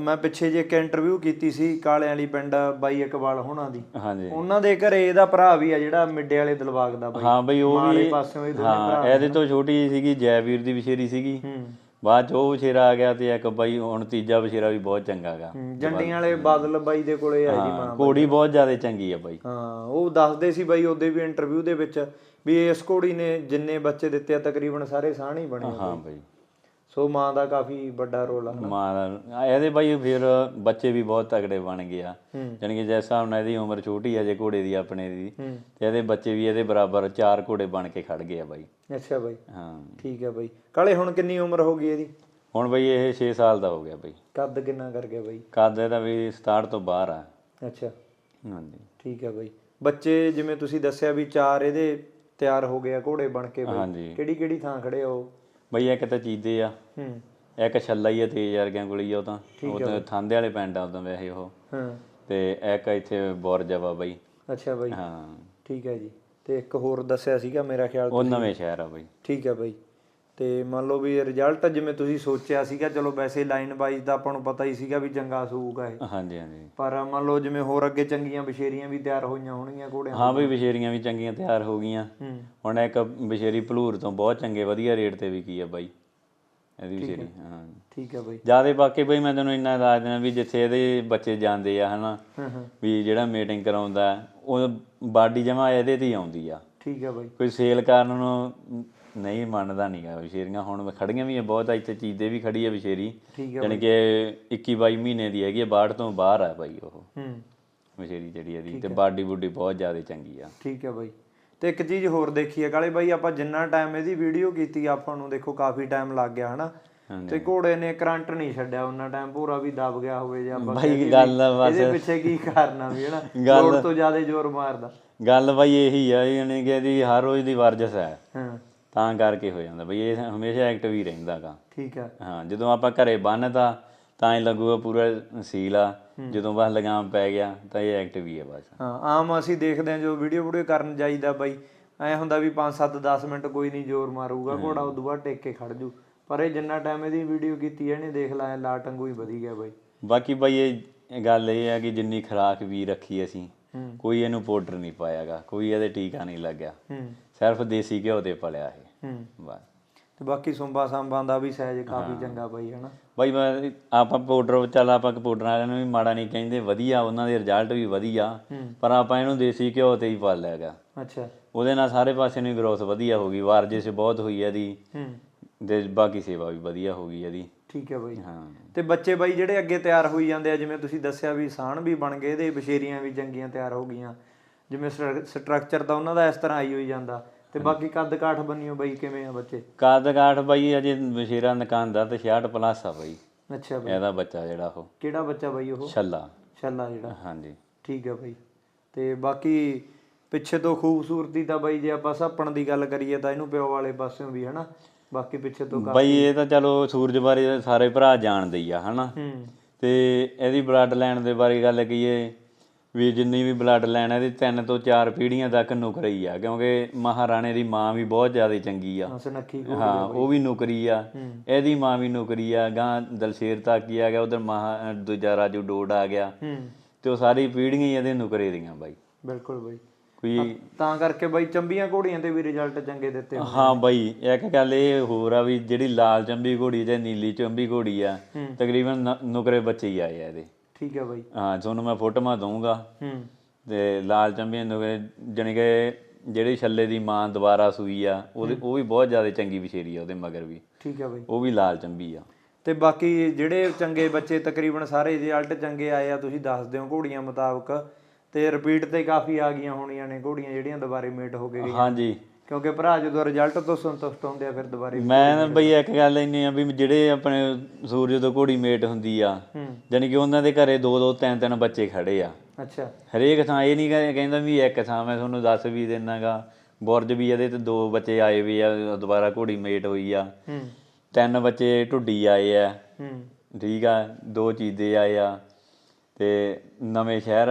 ਮੈਂ ਪਿੱਛੇ ਜੇ ਇੱਕ ਇੰਟਰਵਿਊ ਕੀਤੀ ਸੀ ਕਾਲੇ ਵਾਲੀ ਪਿੰਡ ਬਾਈ ਇਕਬਾਲ ਹੋਣਾ ਦੀ। ਹਾਂਜੀ। ਉਹਨਾਂ ਦੇ ਘਰੇ ਇਹਦਾ ਭਰਾ ਵੀ ਆ ਜਿਹੜਾ ਮਿੱਡੇ ਵਾਲੇ ਦਿਲਬਾਗ ਦਾ ਬਾਈ। ਹਾਂ ਬਈ ਉਹ ਵੀ ਪਾਸਿਓਂ ਦੋਨੇ ਹਾਂ ਇਹਦੇ ਤੋਂ ਛੋਟੀ ਸੀਗੀ ਜੈਵੀਰ ਦੀ ਵਿਸ਼ੇਰੀ ਸੀਗੀ। ਹੂੰ। ਬਾਅਦ ਚ ਉਹ ਵਿਸ਼ੇਰਾ ਆ ਗਿਆ ਤੇ ਇੱਕ ਬਾਈ ਹੁਣ ਤੀਜਾ ਵਿਸ਼ੇਰਾ ਵੀ ਬਹੁਤ ਚੰਗਾ ਗਾ। ਜੰਡੀਆਂ ਵਾਲੇ ਬਾਦਲ ਬਾਈ ਦੇ ਕੋਲੇ ਆਈ ਦੀ ਮਾਂ ਘੋੜੀ ਬਹੁਤ ਜ਼ਿਆਦਾ ਚੰਗੀ ਆ ਬਾਈ। ਹਾਂ ਉਹ ਦੱਸਦੇ ਸੀ ਬਾਈ ਉਹਦੇ ਵੀ ਇੰਟਰਵਿਊ ਦੇ ਵਿੱਚ ਵੀ ਇਸ ਘੋੜੀ ਨੇ ਜਿੰਨੇ ਬੱਚੇ ਦਿੱਤੇ ਆ ਤਕਰੀਬਨ ਸਾਰੇ ਸਾਹ ਹੀ ਬਣੇ ਆ। ਹਾਂ ਬਾਈ। ਸੋ ਮਾਂ ਦਾ ਕਾਫੀ ਵੱਡਾ ਰੋਲ ਆ ਮਾਂ ਦਾ ਇਹਦੇ ਬਾਈ ਫਿਰ ਬੱਚੇ ਵੀ ਬਹੁਤ ਤਗੜੇ ਬਣ ਗਏ ਆ। ਹੂੰ। ਜਾਣੀ ਕਿ ਜਿਸ ਨਾਲ ਇਹਦੀ ਉਮਰ ਛੋਟੀ ਆ ਜੇ ਘੋੜੇ ਦੀ ਆਪਣੇ ਦੀ। ਹੂੰ। ਤੇ ਇਹਦੇ ਬੱਚੇ ਵੀ ਇਹਦੇ ਬਰਾਬਰ ਚਾਰ ਘੋੜੇ ਬਣ ਕੇ ਖੜ ਗਏ ਆ ਬਾਈ। ਅੱਛਾ ਬਾਈ। ਹਾਂ। ਠੀਕ ਹੈ ਬਾਈ। ਕਾਲੇ ਹੁਣ ਕਿੰਨੀ ਉਮਰ ਹੋ ਗਈ ਇਹਦੀ? ਹੁਣ ਬਾਈ ਇਹ 6 ਸਾਲ ਦਾ ਹੋ ਗਿਆ ਬਾਈ। ਕੱਦ ਕਿੰਨਾ ਕਰ ਗਿਆ ਬਾਈ? ਕੱਦ ਇਹਦਾ ਵੀ 67 ਤੋਂ ਬਾਹਰ ਆ। ਅੱਛਾ। ਹਾਂਜੀ। ਠੀਕ ਹੈ ਬਾਈ। ਬੱਚੇ ਜਿਵੇਂ ਤੁਸੀਂ ਦੱਸਿਆ ਵੀ ਚਾਰ ਇਹਦੇ ਤਿਆਰ ਹੋ ਗਏ ਆ ਘੋੜੇ ਬਣ ਕੇ ਬਾਈ। ਕਿਹੜੀ ਕਿਹੜੀ ਥਾਂ ਖੜੇ ਉਹ? ਬਾਈ ਇੱਕ ਤਾਂ ਚੀਦੇ ਆ। ਹੂੰ। ਇੱਕ ਛੱਲਾ ਹੀ ਆ ਤੇਜ਼ ਵਰਗਿਆਂ ਕੋਲ ਹੀ ਆ ਉਹ ਤਾਂ। ਉਹ ਤਾਂ ਥਾਂਦੇ ਵਾਲੇ ਪਿੰਡ ਆ ਉਦੋਂ ਵੈਸੇ ਉਹ। ਹਾਂ। ਤੇ ਇੱਕ ਇੱਥੇ ਬੋਰਜਾ ਵਾ ਬਾਈ ਅੱਛਾ ਬਾਈ। ਹਾਂ। ਠੀਕ ਹੈ ਜੀ। ਤੇ ਇੱਕ ਹੋਰ ਦੱਸਿਆ ਸੀਗਾ ਮੇਰਾ ਖਿਆਲ ਉਹ ਨਵੇਂ ਸ਼ਹਿਰ ਆ ਬਾਈ। ਠੀਕ ਹੈ ਬਾਈ। ਤੇ ਮੰਨ ਲਓ ਵੀ ਰਿਜ਼ਲਟ ਜਿਵੇਂ ਤੁਸੀਂ ਸੋਚਿਆ ਸੀਗਾ ਚਲੋ ਵੈਸੇ ਲਾਈਨ ਵਾਈਜ਼ ਦਾ ਆਪਾਂ ਨੂੰ ਪਤਾ ਹੀ ਸੀਗਾ ਵੀ ਚੰਗਾ ਸੂਗਾ ਇਹ। ਹਾਂਜੀ ਹਾਂਜੀ। ਪਰ ਮੰਨ ਲਓ ਜਿਵੇਂ ਹੋਰ ਅੱਗੇ ਚੰਗੀਆਂ ਬਸ਼ੇਰੀਆਂ ਵੀ ਤਿਆਰ ਹੋਈਆਂ ਹੋਣਗੀਆਂ ਘੋੜਿਆਂ ਹਾਂ ਬਈ ਵਿਸ਼ੇਰੀਆਂ ਵੀ ਚੰਗੀਆਂ ਤਿਆਰ ਹੋ ਗਈਆਂ। ਹੁਣ ਇੱਕ ਵਿਸ਼ੇਰੀ ਭਲੂਰ ਤੋਂ ਬਹੁਤ ਚੰਗੇ ਵਧੀਆ ਰੇਟ ਤੇ ਵਿਕੀ ਆ ਬਾਈ। ਇਹਦੀ ਵਿਸ਼ੇਰੀ ਹਾਂ। ਠੀਕ ਹੈ ਬਾਈ। ਜਿਆਦੇ ਬਾਕੀ ਬਈ ਮੈਂ ਤੈਨੂੰ ਇੰਨਾ ਦੱਸ ਦਿਆਂ ਵੀ ਜਿੱਥੇ ਇਹਦੇ ਬੱਚੇ ਜਾਂਦੇ ਆ ਹਨਾ ਵੀ ਜਿਹੜਾ ਮੀਟਿੰਗ ਕਰਾਉਂਦਾ ਉਹ ਬਾਡੀ ਜਮਾ ਇਹਦੇ ਤੇ ਹੀ ਆਉਂਦੀ ਆ। ਠੀਕ ਹੈ ਬਾਈ। ਕੋਈ ਸੇਲ ਕਰਨ ਨੂੰ ਨਹੀਂ ਮੰਨਦਾ ਨਹੀਂਗਾ ਵਿਸ਼ੇਰੀਆਂ। ਹੁਣ ਖੜੀਆਂ ਵੀ ਆ ਬਹੁਤ ਇੱਥੇ ਚੀਜ਼ ਦੇ ਵੀ ਖੜੀ ਆ ਵਿਸ਼ੇਰੀ। ਯਾਨੀ ਕਿ 21 22 ਮਹੀਨੇ ਦੀ ਹੈਗੀ ਆ ਬਾੜ ਤੋਂ ਬਾਹਰ ਆ ਬਾਈ ਉਹ। ਹੂੰ। ਵਿਸ਼ੇਰੀ ਜਿਹੜੀ ਇਹਦੀ ਤੇ ਬਾਡੀ ਬੁੱਡੀ ਬਹੁਤ ਜ਼ਿਆਦਾ ਚੰਗੀ ਆ। ਠੀਕ ਹੈ ਬਾਈ। ਤੇ ਇੱਕ ਚੀਜ਼ ਹੋਰ ਦੇਖੀ ਹੈ ਕਾਲੇ ਬਾਈ ਆਪਾਂ ਜਿੰਨਾ ਟਾਈਮ ਇਹਦੀ ਵੀਡੀਓ ਕੀਤੀ ਆਪਾਂ ਨੂੰ ਦੇਖੋ ਕਾਫੀ ਟਾਈਮ ਲੱਗ ਗਿਆ ਹਨਾ। ਤੇ ਘੋੜੇ ਨੇ ਕਰੰਟ ਨਹੀਂ ਛੱਡਿਆ ਉਹਨਾਂ ਟਾਈਮ ਪੂਰਾ ਵੀ ਦਬ ਗਿਆ ਹੋਵੇ ਜਾਂ ਆਪਾਂ ਬਾਈ ਗੱਲ ਬਸ- ਇਹਦੇ ਪਿੱਛੇ ਕੀ ਕਾਰਨ ਆ ਵੀ ਹਨਾ? ਜ਼ੋਰ ਤੋਂ ਜ਼ਿਆਦਾ ਜ਼ੋਰ ਮਾਰਦਾ। ਗੱਲ ਬਾਈ ਇਹੀ ਆ ਯਾਨੀ ਕਿ ਇਹਦੀ ਹਰ ਰੋਜ਼ ਦੀ ਵਰਜਸ ਹੈ ਹਾਂ। ਤਾਂ ਕਰਕੇ ਹੋ ਜਾਂਦਾ। ਬਈ ਇਹ ਹਮੇਸ਼ਾ ਐਕਟਿਵ ਹੀ ਰਹਿੰਦਾਗਾ ਠੀਕ ਹੈ ਹਾਂ ਜਦੋਂ ਆਪਾਂ ਘਰੇ ਬੰਨਤਾ ਤਾਂ ਹੀ ਲੱਗੂਗਾ ਪੂਰਾ ਸੀਲ ਆ। ਜਦੋਂ ਬਸ ਲਗਾਮ ਪੈ ਗਿਆ ਤਾਂ ਇਹ ਐਕਟਿਵ ਹੀ ਆ ਬਸ। ਹਾਂ ਆਮ ਅਸੀਂ ਦੇਖਦੇ ਹਾਂ ਜੋ ਵੀਡੀਓ ਵੀਡੀਓ ਕਰਨ ਜਾਈਦਾ ਬਾਈ। ਐ ਹੁੰਦਾ ਵੀ 5 7 10 ਮਿੰਟ ਕੋਈ ਨਹੀਂ ਜ਼ੋਰ ਮਾਰੂਗਾ ਘੋੜਾ ਉਦੋਂ ਬਾਅਦ ਟੇਕ ਕੇ ਖੜ ਜੂ। ਪਰ ਇਹ ਜਿੰਨਾ ਟਾਈਮ ਇਹਦੀ ਵੀਡੀਓ ਕੀਤੀ ਇਹਨੇ ਦੇਖ ਲਾਇਆ ਲਾ ਟੰਗੂ ਹੀ ਵਧੀ ਗਿਆ ਬਾਈ। ਬਾਕੀ ਬਈ ਇਹ ਗੱਲ ਇਹ ਆ ਕਿ ਜਿੰਨੀ ਖਰਾਕ ਵੀ ਰੱਖੀ ਅਸੀਂ ਕੋਈ ਇਹਨੂੰ ਪਾਊਡਰ ਨਹੀਂ ਪਾਇਆਗਾ ਕੋਈ ਇਹਦੇ ਟੀਕਾ ਨਹੀਂ ਲੱਗਿਆ। ਸਿਰਫ ਦੇਸੀ ਘਿਓ ਤੇ ਪਲਿਆ ਇਹ। ਬਸ। ਤੇ ਬਾਕੀ ਸੁੰਬਾ ਸਾਂਬਾਂ ਦਾ ਵੀ ਸਾਈਜ਼ ਕਾਫੀ ਚੰਗਾ ਬਾਈ ਹਨਾ? ਬਾਈ ਮੈਂ ਆਪਾਂ ਪਾਊਡਰ ਚੱਲ ਆਪਾਂ ਪਾਊਡਰ ਵਾਲਿਆਂ ਨੂੰ ਵੀ ਮਾੜਾ ਨਹੀਂ ਕਹਿੰਦੇ ਵਧੀਆ ਉਹਨਾਂ ਦੇ ਰਿਜ਼ਲਟ ਵੀ ਵਧੀਆ। ਪਰ ਆਪਾਂ ਇਹਨੂੰ ਦੇਸੀ ਘਿਓ ਤੇ ਹੀ ਪਾਲਿਆ ਹੈਗਾ ਅੱਛਾ। ਉਹਦੇ ਨਾਲ ਸਾਰੇ ਪਾਸੇ ਨੂੰ ਗਰੋਥ ਵਧੀਆ ਹੋ ਗਈ ਵਾਰਜਿਸ਼ ਬਹੁਤ ਹੋਈ ਹੂੰ। ਤੇ ਬਾਕੀ ਸੇਵਾ ਵੀ ਵਧੀਆ ਹੋ ਗਈ ਇਹਦੀ। ਠੀਕ ਹੈ ਬਾਈ। ਹਾਂ। ਤੇ ਬੱਚੇ ਬਾਈ ਜਿਹੜੇ ਅੱਗੇ ਤਿਆਰ ਹੋਈ ਜਾਂਦੇ ਆ ਜਿਵੇਂ ਤੁਸੀਂ ਦੱਸਿਆ ਵੀ ਸਾਣ ਵੀ ਬਣ ਗਏ ਇਹਦੇ ਬਸ਼ੇਰੀਆਂ ਵੀ ਚੰਗੀਆਂ ਤਿਆਰ ਹੋ ਗਈਆਂ। ਜਿਵੇਂ ਸਟਰਕਚਰ ਤਾਂ ਉਹਨਾਂ ਦਾ ਇਸ ਤਰ੍ਹਾਂ ਆਈ ਹੋਈ ਜਾਂਦਾ। ਤੇ ਬਾਕੀ ਕੱਦ ਕਾਠ ਬੰਨਿਓ ਬਾਈ ਕਿਵੇਂ ਆ ਬੱਚੇ? ਕਾਦ ਕਾਠ ਬਾਈ ਅਜੇ ਬਸ਼ੇਰਾ ਨਕਾਨ ਦਾ ਤੇ 66 ਪਲੱਸ ਆ ਬਾਈ। ਅੱਛਾ ਬਾਈ। ਇਹਦਾ ਬੱਚਾ ਜਿਹੜਾ ਉਹ। ਕਿਹੜਾ ਬੱਚਾ ਬਾਈ ਉਹ? ਛੱਲਾ। ਛੱਲਾ ਜਿਹੜਾ। ਹਾਂਜੀ। ਠੀਕ ਹੈ ਬਾਈ। ਤੇ ਬਾਕੀ ਪਿੱਛੇ ਤੋਂ ਖੂਬਸੂਰਤੀ ਤਾਂ ਬਾਈ ਜੇ ਆਪਾਂ ਸਾਪਣ ਦੀ ਗੱਲ ਕਰੀਏ ਤਾਂ ਇਹਨੂੰ ਪਿਓ ਵਾਲੇ ਪਾਸਿਓਂ ਵੀ ਹਨਾ? ਬਾਕੀ ਪਿੱਛੇ ਤੋਂ ਬਾਈ ਇਹ ਤਾਂ ਚਲੋ ਸੂਰਜ ਬਾਰੇ ਸਾਰੇ ਭਰਾ ਜਾਣਦੇ ਹੀ ਆ ਹਨਾ? ਹੂੰ। ਤੇ ਇਹਦੀ ਬਲੱਡ ਲਾਈਨ ਦੇ ਬਾਰੇ ਗੱਲ ਕਹੀਏ ਵੀ ਜਿੰਨੀ ਵੀ ਬਲੱਡ ਲਾਈਨ ਇਹਦੀ ਤਿੰਨ ਤੋਂ ਚਾਰ ਪੀੜ੍ਹੀਆਂ ਤੱਕ ਨੁਕਰੀ ਆ ਕਿਉਂਕਿ ਮਹਾਰਾਣੇ ਦੀ ਮਾਂ ਵੀ ਬਹੁਤ ਜ਼ਿਆਦਾ ਚੰਗੀ ਆ। ਹਾਂ, ਹਾਂ ਉਹ ਵੀ ਨੁਕਰੀ ਆ। ਹੂੰ। ਇਹਦੀ ਮਾਂ ਵੀ ਨੁਕਰੀ ਆ ਗਾਂ ਦਲਸ਼ੇਰ ਤੱਕ ਹੀ ਆ ਗਿਆ ਉਧਰ ਮਹਾ ਦੂਜਾ ਰਾਜੂ ਡੋਡ ਆ ਗਿਆ। ਹੂੰ। ਤੇ ਉਹ ਸਾਰੀ ਪੀੜ੍ਹੀਆਂ ਹੀ ਇਹਦੇ ਨੁਕਰੇ ਦੀਆਂ ਬਾਈ। ਬਿਲਕੁਲ ਬਾਈ। ਕੋਈ ਤਾਂ ਕਰਕੇ ਬਾਈ ਚੰਬੀਆਂ ਘੋੜੀਆਂ ਤੇ ਵੀ ਰਿਜ਼ਲਟ ਚੰਗੇ ਦਿੱਤੇ। ਹਾਂ ਬਾਈ ਇੱਕ ਗੱਲ ਇਹ ਹੋਰ ਆ ਵੀ ਜਿਹੜੀ ਲਾਲ ਚੰਬੀ ਘੋੜੀ ਤੇ ਨੀਲੀ ਚੰਬੀ ਘੋੜੀ ਆ ਹੂੰ। ਤਕਰੀਬਨ ਨੁਕਰੇ ਬੱਚੇ ਹੀ ਆਏ ਆ ਇਹਦੇ। ਠੀਕ ਹੈ ਬਾਈ। ਹਾਂ ਤੁਹਾਨੂੰ ਮੈਂ ਫੋਟੋਆਂ ਦਊਂਗਾ। ਹੂੰ। ਤੇ ਲਾਲ ਚੰਬੀਆਂ ਨੁਕਰੇ ਜਾਣੀ ਕਿ ਜਿਹੜੀ ਛੱਲੇ ਦੀ ਮਾਂ ਦੁਬਾਰਾ ਸੂਈ ਆ ਉਹਦੇ ਉਹ ਵੀ ਬਹੁਤ ਜ਼ਿਆਦਾ ਚੰਗੀ ਵਿਸ਼ੇਰੀ ਆ ਉਹਦੇ ਮਗਰ ਵੀ। ਠੀਕ ਹੈ ਬਾਈ। ਉਹ ਵੀ ਲਾਲ ਚੰਬੀ ਆ। ਤੇ ਬਾਕੀ ਜਿਹੜੇ ਚੰਗੇ ਬੱਚੇ ਤਕਰੀਬਨ ਸਾਰੇ ਰਿਜ਼ਲਟ ਚੰਗੇ ਆਏ ਆ ਤੁਸੀਂ ਦੱਸ ਦਿਓ ਘੋੜੀਆਂ ਮੁਤਾਬਕ। ਤੇ ਰਿਪੀਟ ਤੇ ਕਾਫੀ ਆ ਗਈਆਂ ਹੋਣੀਆਂ ਨੇ ਘੋੜੀਆਂ ਜਿਹੜੀਆਂ ਦੁਬਾਰੇ ਮੇਟ ਹੋ ਗਈਆਂ। ਹਾਂਜੀ। ਕਿਉਂਕਿ ਭਰਾ ਜਦੋਂ ਰਿਜ਼ਲਟ ਤੋਂ ਸੰਤੁਸ਼ਟ ਹੁੰਦੇ ਆ ਫਿਰ ਦੁਬਾਰੇ ਮੈਂ ਬਈ ਇੱਕ ਗੱਲ ਇੰਨੀ ਆ ਵੀ ਜਿਹੜੇ ਆਪਣੇ ਸੂਰਜ ਤੋਂ ਘੋੜੀ ਮੇਟ ਹੁੰਦੀ ਆ ਜਾਣੀ ਕਿ ਉਹਨਾਂ ਦੇ ਘਰੇ ਦੋ ਦੋ ਤਿੰਨ ਤਿੰਨ ਬੱਚੇ ਖੜੇ ਆ। ਅੱਛਾ। ਹਰੇਕ ਥਾਂ ਇਹ ਨਹੀਂ ਕਹਿ- ਕਹਿੰਦਾ ਵੀ ਇੱਕ ਥਾਂ ਮੈਂ ਤੁਹਾਨੂੰ ਦੱਸ ਵੀ ਦਿੰਨਾਗਾ। ਬੁਰਜ ਵੀ ਇਹਦੇ ਤੇ ਦੋ ਬੱਚੇ ਆਏ ਵੀ ਆ ਦੁਬਾਰਾ ਘੋੜੀ ਮੇਟ ਹੋਈ ਆ। ਹੂੰ। ਤਿੰਨ ਬੱਚੇ ਢੁੱਡੀ ਆਏ ਆ। ਹੂੰ। ਠੀਕ ਆ ਦੋ ਚੀਦੇ ਆਏ ਆ। ਤੇ ਨਵੇਂ ਸ਼ਹਿਰ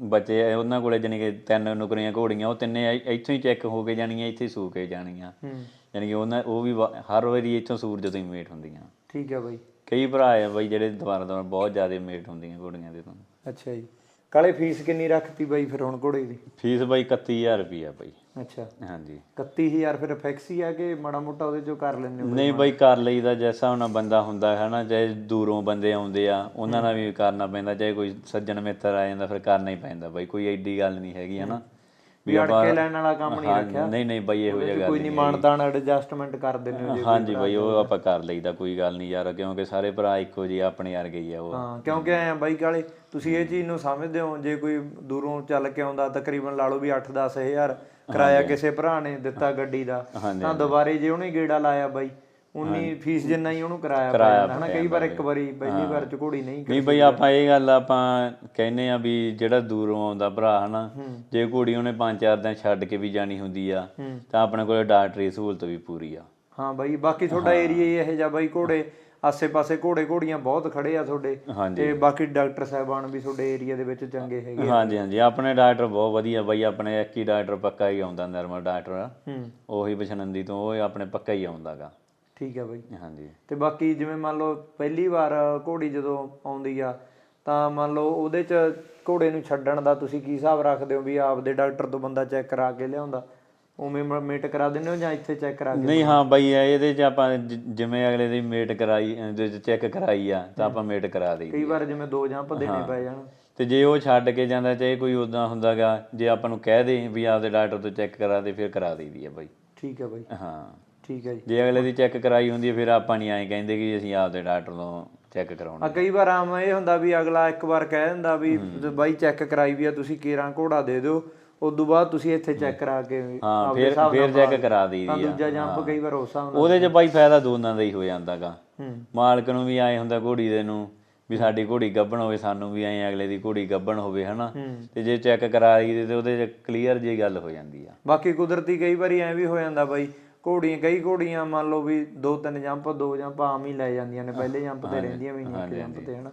ਬੱਚੇ ਆ, ਉਹਨਾਂ ਕੋਲੇ ਜਾਣੀ ਕਿ ਤਿੰਨ ਨੁਕਰੀਆਂ ਘੋੜੀਆਂ ਉਹ ਤਿੰਨੇ ਇੱਥੋਂ ਹੀ ਚੈੱਕ ਹੋ ਕੇ ਜਾਣੀਆਂ ਇੱਥੇ ਸੂ ਕੇ ਜਾਣੀਆਂ। ਹੂੰ। ਯਾਨੀ ਕਿ ਉਹਨਾਂ ਉਹ ਵੀ ਹਰ ਵਾਰੀ ਇੱਥੋਂ ਸੂਰਜ ਤੋਂ ਹੀ ਮੇਟ ਹੁੰਦੀਆਂ। ਠੀਕ ਹੈ ਬਾਈ। ਕਈ ਭਰਾ ਆ ਬਈ ਜਿਹੜੇ ਦੁਬਾਰਾ ਦੁਬਾਰਾ ਬਹੁਤ ਜ਼ਿਆਦਾ ਮੇਟ ਹੁੰਦੀਆਂ ਘੋੜੀਆਂ ਦੇ ਤੋਂ ਅੱਛਾ ਜੀ। ਕਾਲੇ ਫੀਸ ਕਿੰਨੀ ਰੱਖਤੀ ਬਾਈ ਫਿਰ ਹੁਣ ਘੋੜੇ ਦੀ? ਫੀਸ ਬਾਈ 31000 ਰੁਪਈਆ ਬਾਈ। ਅੱਛਾ। ਹਾਂਜੀ। 31000 ਫਿਰ ਫਿਕਸ ਹੀ ਆ ਕਿ ਮਾੜਾ ਮੋਟਾ ਉਹਦੇ ਚੋਂ ਕਰ ਲੈਂਦੇ ਹੋ? ਨਹੀਂ ਬਾਈ ਕਰ ਲਈਦਾ ਜੈਸਾ ਉਹਨਾਂ ਬੰਦਾ ਹੁੰਦਾ ਹੈ ਨਾ ਚਾਹੇ ਦੂਰੋਂ ਬੰਦੇ ਆਉਂਦੇ ਆ ਉਹਨਾਂ ਨਾਲ ਵੀ ਕਰਨਾ ਪੈਂਦਾ ਚਾਹੇ ਕੋਈ ਸੱਜਣ ਮਿੱਤਰ ਆ ਜਾਂਦਾ ਫਿਰ ਕਰਨਾ ਹੀ ਪੈਂਦਾ ਬਾਈ ਕੋਈ ਐਡੀ ਗੱਲ ਨਹੀਂ ਹੈਗੀ ਹਨਾ ਵੀ ਅੜ ਕੇ ਲੈਣ ਵਾਲਾ ਕੰਮ ਨਹੀਂ ਰੱਖਿਆ। ਨਹੀਂ ਨਹੀਂ ਬਾਈ ਇਹੋ ਜਿਹਾ ਗੱਲ ਕੋਈ ਨਹੀਂ ਮਾਨਤਾਨ ਐਡਜਸਟਮੈਂਟ ਕਰ ਦਿੰਦੇ ਹੋ ਜੇ ਹਾਂਜੀ ਬਾਈ ਉਹ ਆਪਾਂ ਕਰ ਲਈਦਾ ਕੋਈ ਗੱਲ ਨਹੀਂ ਯਾਰ ਕਿਉਂਕਿ ਸਾਰੇ ਭਰਾ ਇੱਕੋ ਜਿਹੇ ਆਪਣੇ ਵਰਗੇ ਹੀ ਆ ਉਹ। ਹਾਂ ਕਿਉਂਕਿ ਐ ਬਾਈ ਕਾਲੇ ਤੁਸੀਂ ਇਹ ਚੀਜ਼ ਨੂੰ ਸਮਝਦੇ ਹੋ ਜੇ ਕੋਈ ਦੂਰੋਂ ਚੱਲ ਕੇ ਆਉਂਦਾ ਤਕਰੀਬਨ ਲਾ ਲਓ ਵੀ 8-10 ਹਜ਼ਾਰ ਕਿਰਾਇਆ ਕਿਸੇ ਭਰਾ ਨੇ ਦਿੱਤਾ ਗੱਡੀ ਦਾ ਤਾਂ ਦੁਬਾਰੇ ਜੇ ਉਹਨੇ ਗੇੜਾ ਲਾਇਆ ਬਾਈ ਉਨੀ ਫੀਸ ਜਿੰਨਾ ਹੀ ਉਹਨੂੰ ਕਿਰਾਇਆ ਪੈ ਜਾਂਦਾ ਹਨਾ? ਕਈ ਵਾਰ ਇੱਕ ਵਾਰੀ ਪਹਿਲੀ ਵਾਰ ਚ ਘੋੜੀ ਨਹੀਂ ਨਹੀਂ ਬਈ ਆਪਾਂ ਇਹ ਗੱਲ ਆਪਾਂ ਕਹਿੰਨੇ ਆ ਵੀ ਜਿਹੜਾ ਦੂਰੋਂ ਆਉਂਦਾ ਭਰਾ ਹਨਾ? ਜੇ ਘੋੜੀ ਉਹਨੇ ਪੰਜ ਚਾਰ ਦਿਨ ਛੱਡ ਕੇ ਵੀ ਜਾਣੀ ਹੁੰਦੀ ਆ। ਤਾਂ ਆਪਣੇ ਕੋਲ ਡਾਕਟਰੀ ਸਹੂਲਤ ਵੀ ਪੂਰੀ ਆ। ਹਾਂ ਬਾਈ ਬਾਕੀ ਤੁਹਾਡਾ ਏਰੀਆ ਹੀ ਇਹੋ ਜਿਹਾ ਬਾਈ ਘੋੜੇ ਆਸੇ-ਪਾਸੇ ਘੋੜੇ ਘੋੜੀਆਂ ਬਹੁਤ ਖੜੇ ਆ ਤੁਹਾਡੇ। ਤੇ ਬਾਕੀ ਡਾਕਟਰ ਸਾਹਿਬਾਨ ਵੀ ਤੁਹਾਡੇ ਏਰੀਆ ਦੇ ਵਿੱਚ ਚੰਗੇ ਹੈਗੇ। ਹਾਂਜੀ ਹਾਂਜੀ। ਆਪਣੇ ਡਾਕਟਰ ਬਹੁਤ ਵਧੀਆ ਬਾਈ ਆਪਣੇ ਇੱਕ ਹੀ ਡਾਕਟਰ ਪੱਕਾ ਹੀ ਆਉਂਦਾ ਨਰਮਲ ਡਾਕਟਰ। ਹੂੰ। ਉਹੀ ਬਛਨੰਦੀ ਤੋਂ ਉਹ ਆਪਣੇ ਪੱਕਾ ਹੀ ਆਉਂਦਾਗਾ। ਠੀਕ ਹੈ ਬਾਈ। ਹਾਂਜੀ। ਤੇ ਬਾਕੀ ਜਿਵੇਂ ਮੰਨ ਲਓ ਪਹਿਲੀ ਵਾਰ ਘੋੜੀ ਜਦੋਂ ਆਉਂਦੀ ਆ ਤਾਂ ਮੰਨ ਲਓ ਉਹਦੇ ਚ ਘੋੜੇ ਨੂੰ ਛੱਡਣ ਦਾ ਤੁਸੀਂ ਕੀ ਹਿਸਾਬ ਰੱਖਦੇ ਹੋ ਵੀ ਆਪਦੇ ਡਾਕਟਰ ਤੋਂ ਬੰਦਾ ਚੈੱਕ ਕਰਾ ਕੇ ਲਿਆਉਂਦਾ? ਉਵੇਂ ਮੇਟ ਕਰਾ ਦਿੰਦੇ ਹੋ ਜਾਂ ਇੱਥੇ ਚੈੱਕ ਕਰਾ ਕੇ ਨਹੀਂ ਹਾਂ ਬਾਈ ਇਹ- ਇਹਦੇ ਚ ਆਪਾਂ ਜ- ਜਿਵੇਂ ਅਗਲੇ ਦੀ ਮੇਟ ਕਰਾਈ ਚੈੱਕ ਕਰਾਈ ਆ ਤਾਂ ਆਪਾਂ ਮੇਟ ਕਰਾ ਦੇਈ ਕਈ ਵਾਰ ਜਿਵੇਂ ਦੋ ਜੰਪ ਦੇਣੇ ਪੈ ਜਾਣ। ਤੇ ਜੇ ਉਹ ਛੱਡ ਕੇ ਜਾਂਦਾ ਚਾਹੇ ਕੋਈ ਉਦਾਂ ਹੁੰਦਾਗਾ ਜੇ ਆਪਾਂ ਨੂੰ ਕਹਿ ਦੇ ਵੀ ਆਪਦੇ ਡਾਕਟਰ ਤੋਂ ਚੈੱਕ ਕਰਾ ਦੇ ਫਿਰ ਕਰਾ ਦੇਈਦੀ ਆ ਬਾਈ। ਠੀਕ ਹੈ ਬਾਈ। ਹਾਂ। ਠੀਕ ਹੈ ਜੀ। ਜੇ ਅਗਲੇ ਦੀ ਚੈੱਕ ਕਰਾਈ ਹੁੰਦੀ ਫਿਰ ਆਪਾਂ ਨਹੀਂ ਐਂ ਕਹਿੰਦੇ ਕਿ ਅਸੀਂ ਆਪਦੇ ਡਾਕਟਰ ਤੋਂ ਚੈੱਕ ਕਰਾਉਣਾ ਆ ਕਈ ਵਾਰ ਆਮ ਇਹ ਹੁੰਦਾ ਵੀ ਅਗਲਾ ਇੱਕ ਵਾਰ ਕਹਿ ਦਿੰਦਾ ਵੀ ਬਾਈ ਚੈੱਕ ਕਰਾਈ ਵੀ ਆ ਤੁਸੀਂ ਕੇਰਾਂ ਘੋੜਾ ਦੇ ਦਿਓ ਉਦੋਂ ਬਾਅਦ ਤੁਸੀਂ ਇੱਥੇ ਚੈੱਕ ਕਰਾ ਕੇ ਹਾਂ ਫਿਰ ਫਿਰ ਚੈੱਕ ਕਰਾ ਤਾਂ ਦੇਈਦੀ ਆ। ਦੂਜਾ ਜੰਪ ਕਈ ਵਾਰ ਉਸ ਨਾਲ ਉਹਦੇ 'ਚ ਬਾਈ ਫਾਇਦਾ ਦੋਨਾਂ ਦਾ ਹੀ ਹੋ ਜਾਂਦਾਗਾ ਮਾਲਕ ਨੂੰ ਵੀ ਐਂ ਹੁੰਦਾ ਘੋੜੀ ਦੇ ਨੂੰ ਵੀ ਸਾਡੀ ਘੋੜੀ ਗੱਭਣ ਹੋਵੇ ਸਾਨੂੰ ਵੀ ਐਂ ਅਗਲੇ ਦੀ ਘੋੜੀ ਗੱਭਣ ਹੋਵੇ ਹਨਾ? ਤੇ ਜੇ ਚੈੱਕ ਕਰਾਈ ਤੇ ਉਹਦੇ 'ਚ ਕਲੀਅਰ ਜੀ ਗੱਲ ਹੋ ਜਾਂਦੀ ਆ। ਬਾਕੀ ਕੁਦਰਤੀ ਕਈ ਵਾਰੀ ਐ ਵੀ ਹੋ ਜਾਂਦਾ ਬਾਈ ਘੋੜੀਆਂ ਕਈ ਘੋੜੀਆਂ ਮੰਨ ਲਓ ਵੀ ਦੋ ਤਿੰਨ ਜੰਪ ਦੋ ਜੰਪ ਆਮ ਹੀ ਲੈ ਜਾਂਦੀਆਂ ਨੇ ਪਹਿਲੇ ਜੰਪ ਤੇ ਰਹਿੰਦੀਆਂ ਵੀ ਨਹੀਂ ਇੱਕ ਜੰਪ ਤੇ ਹਨਾ।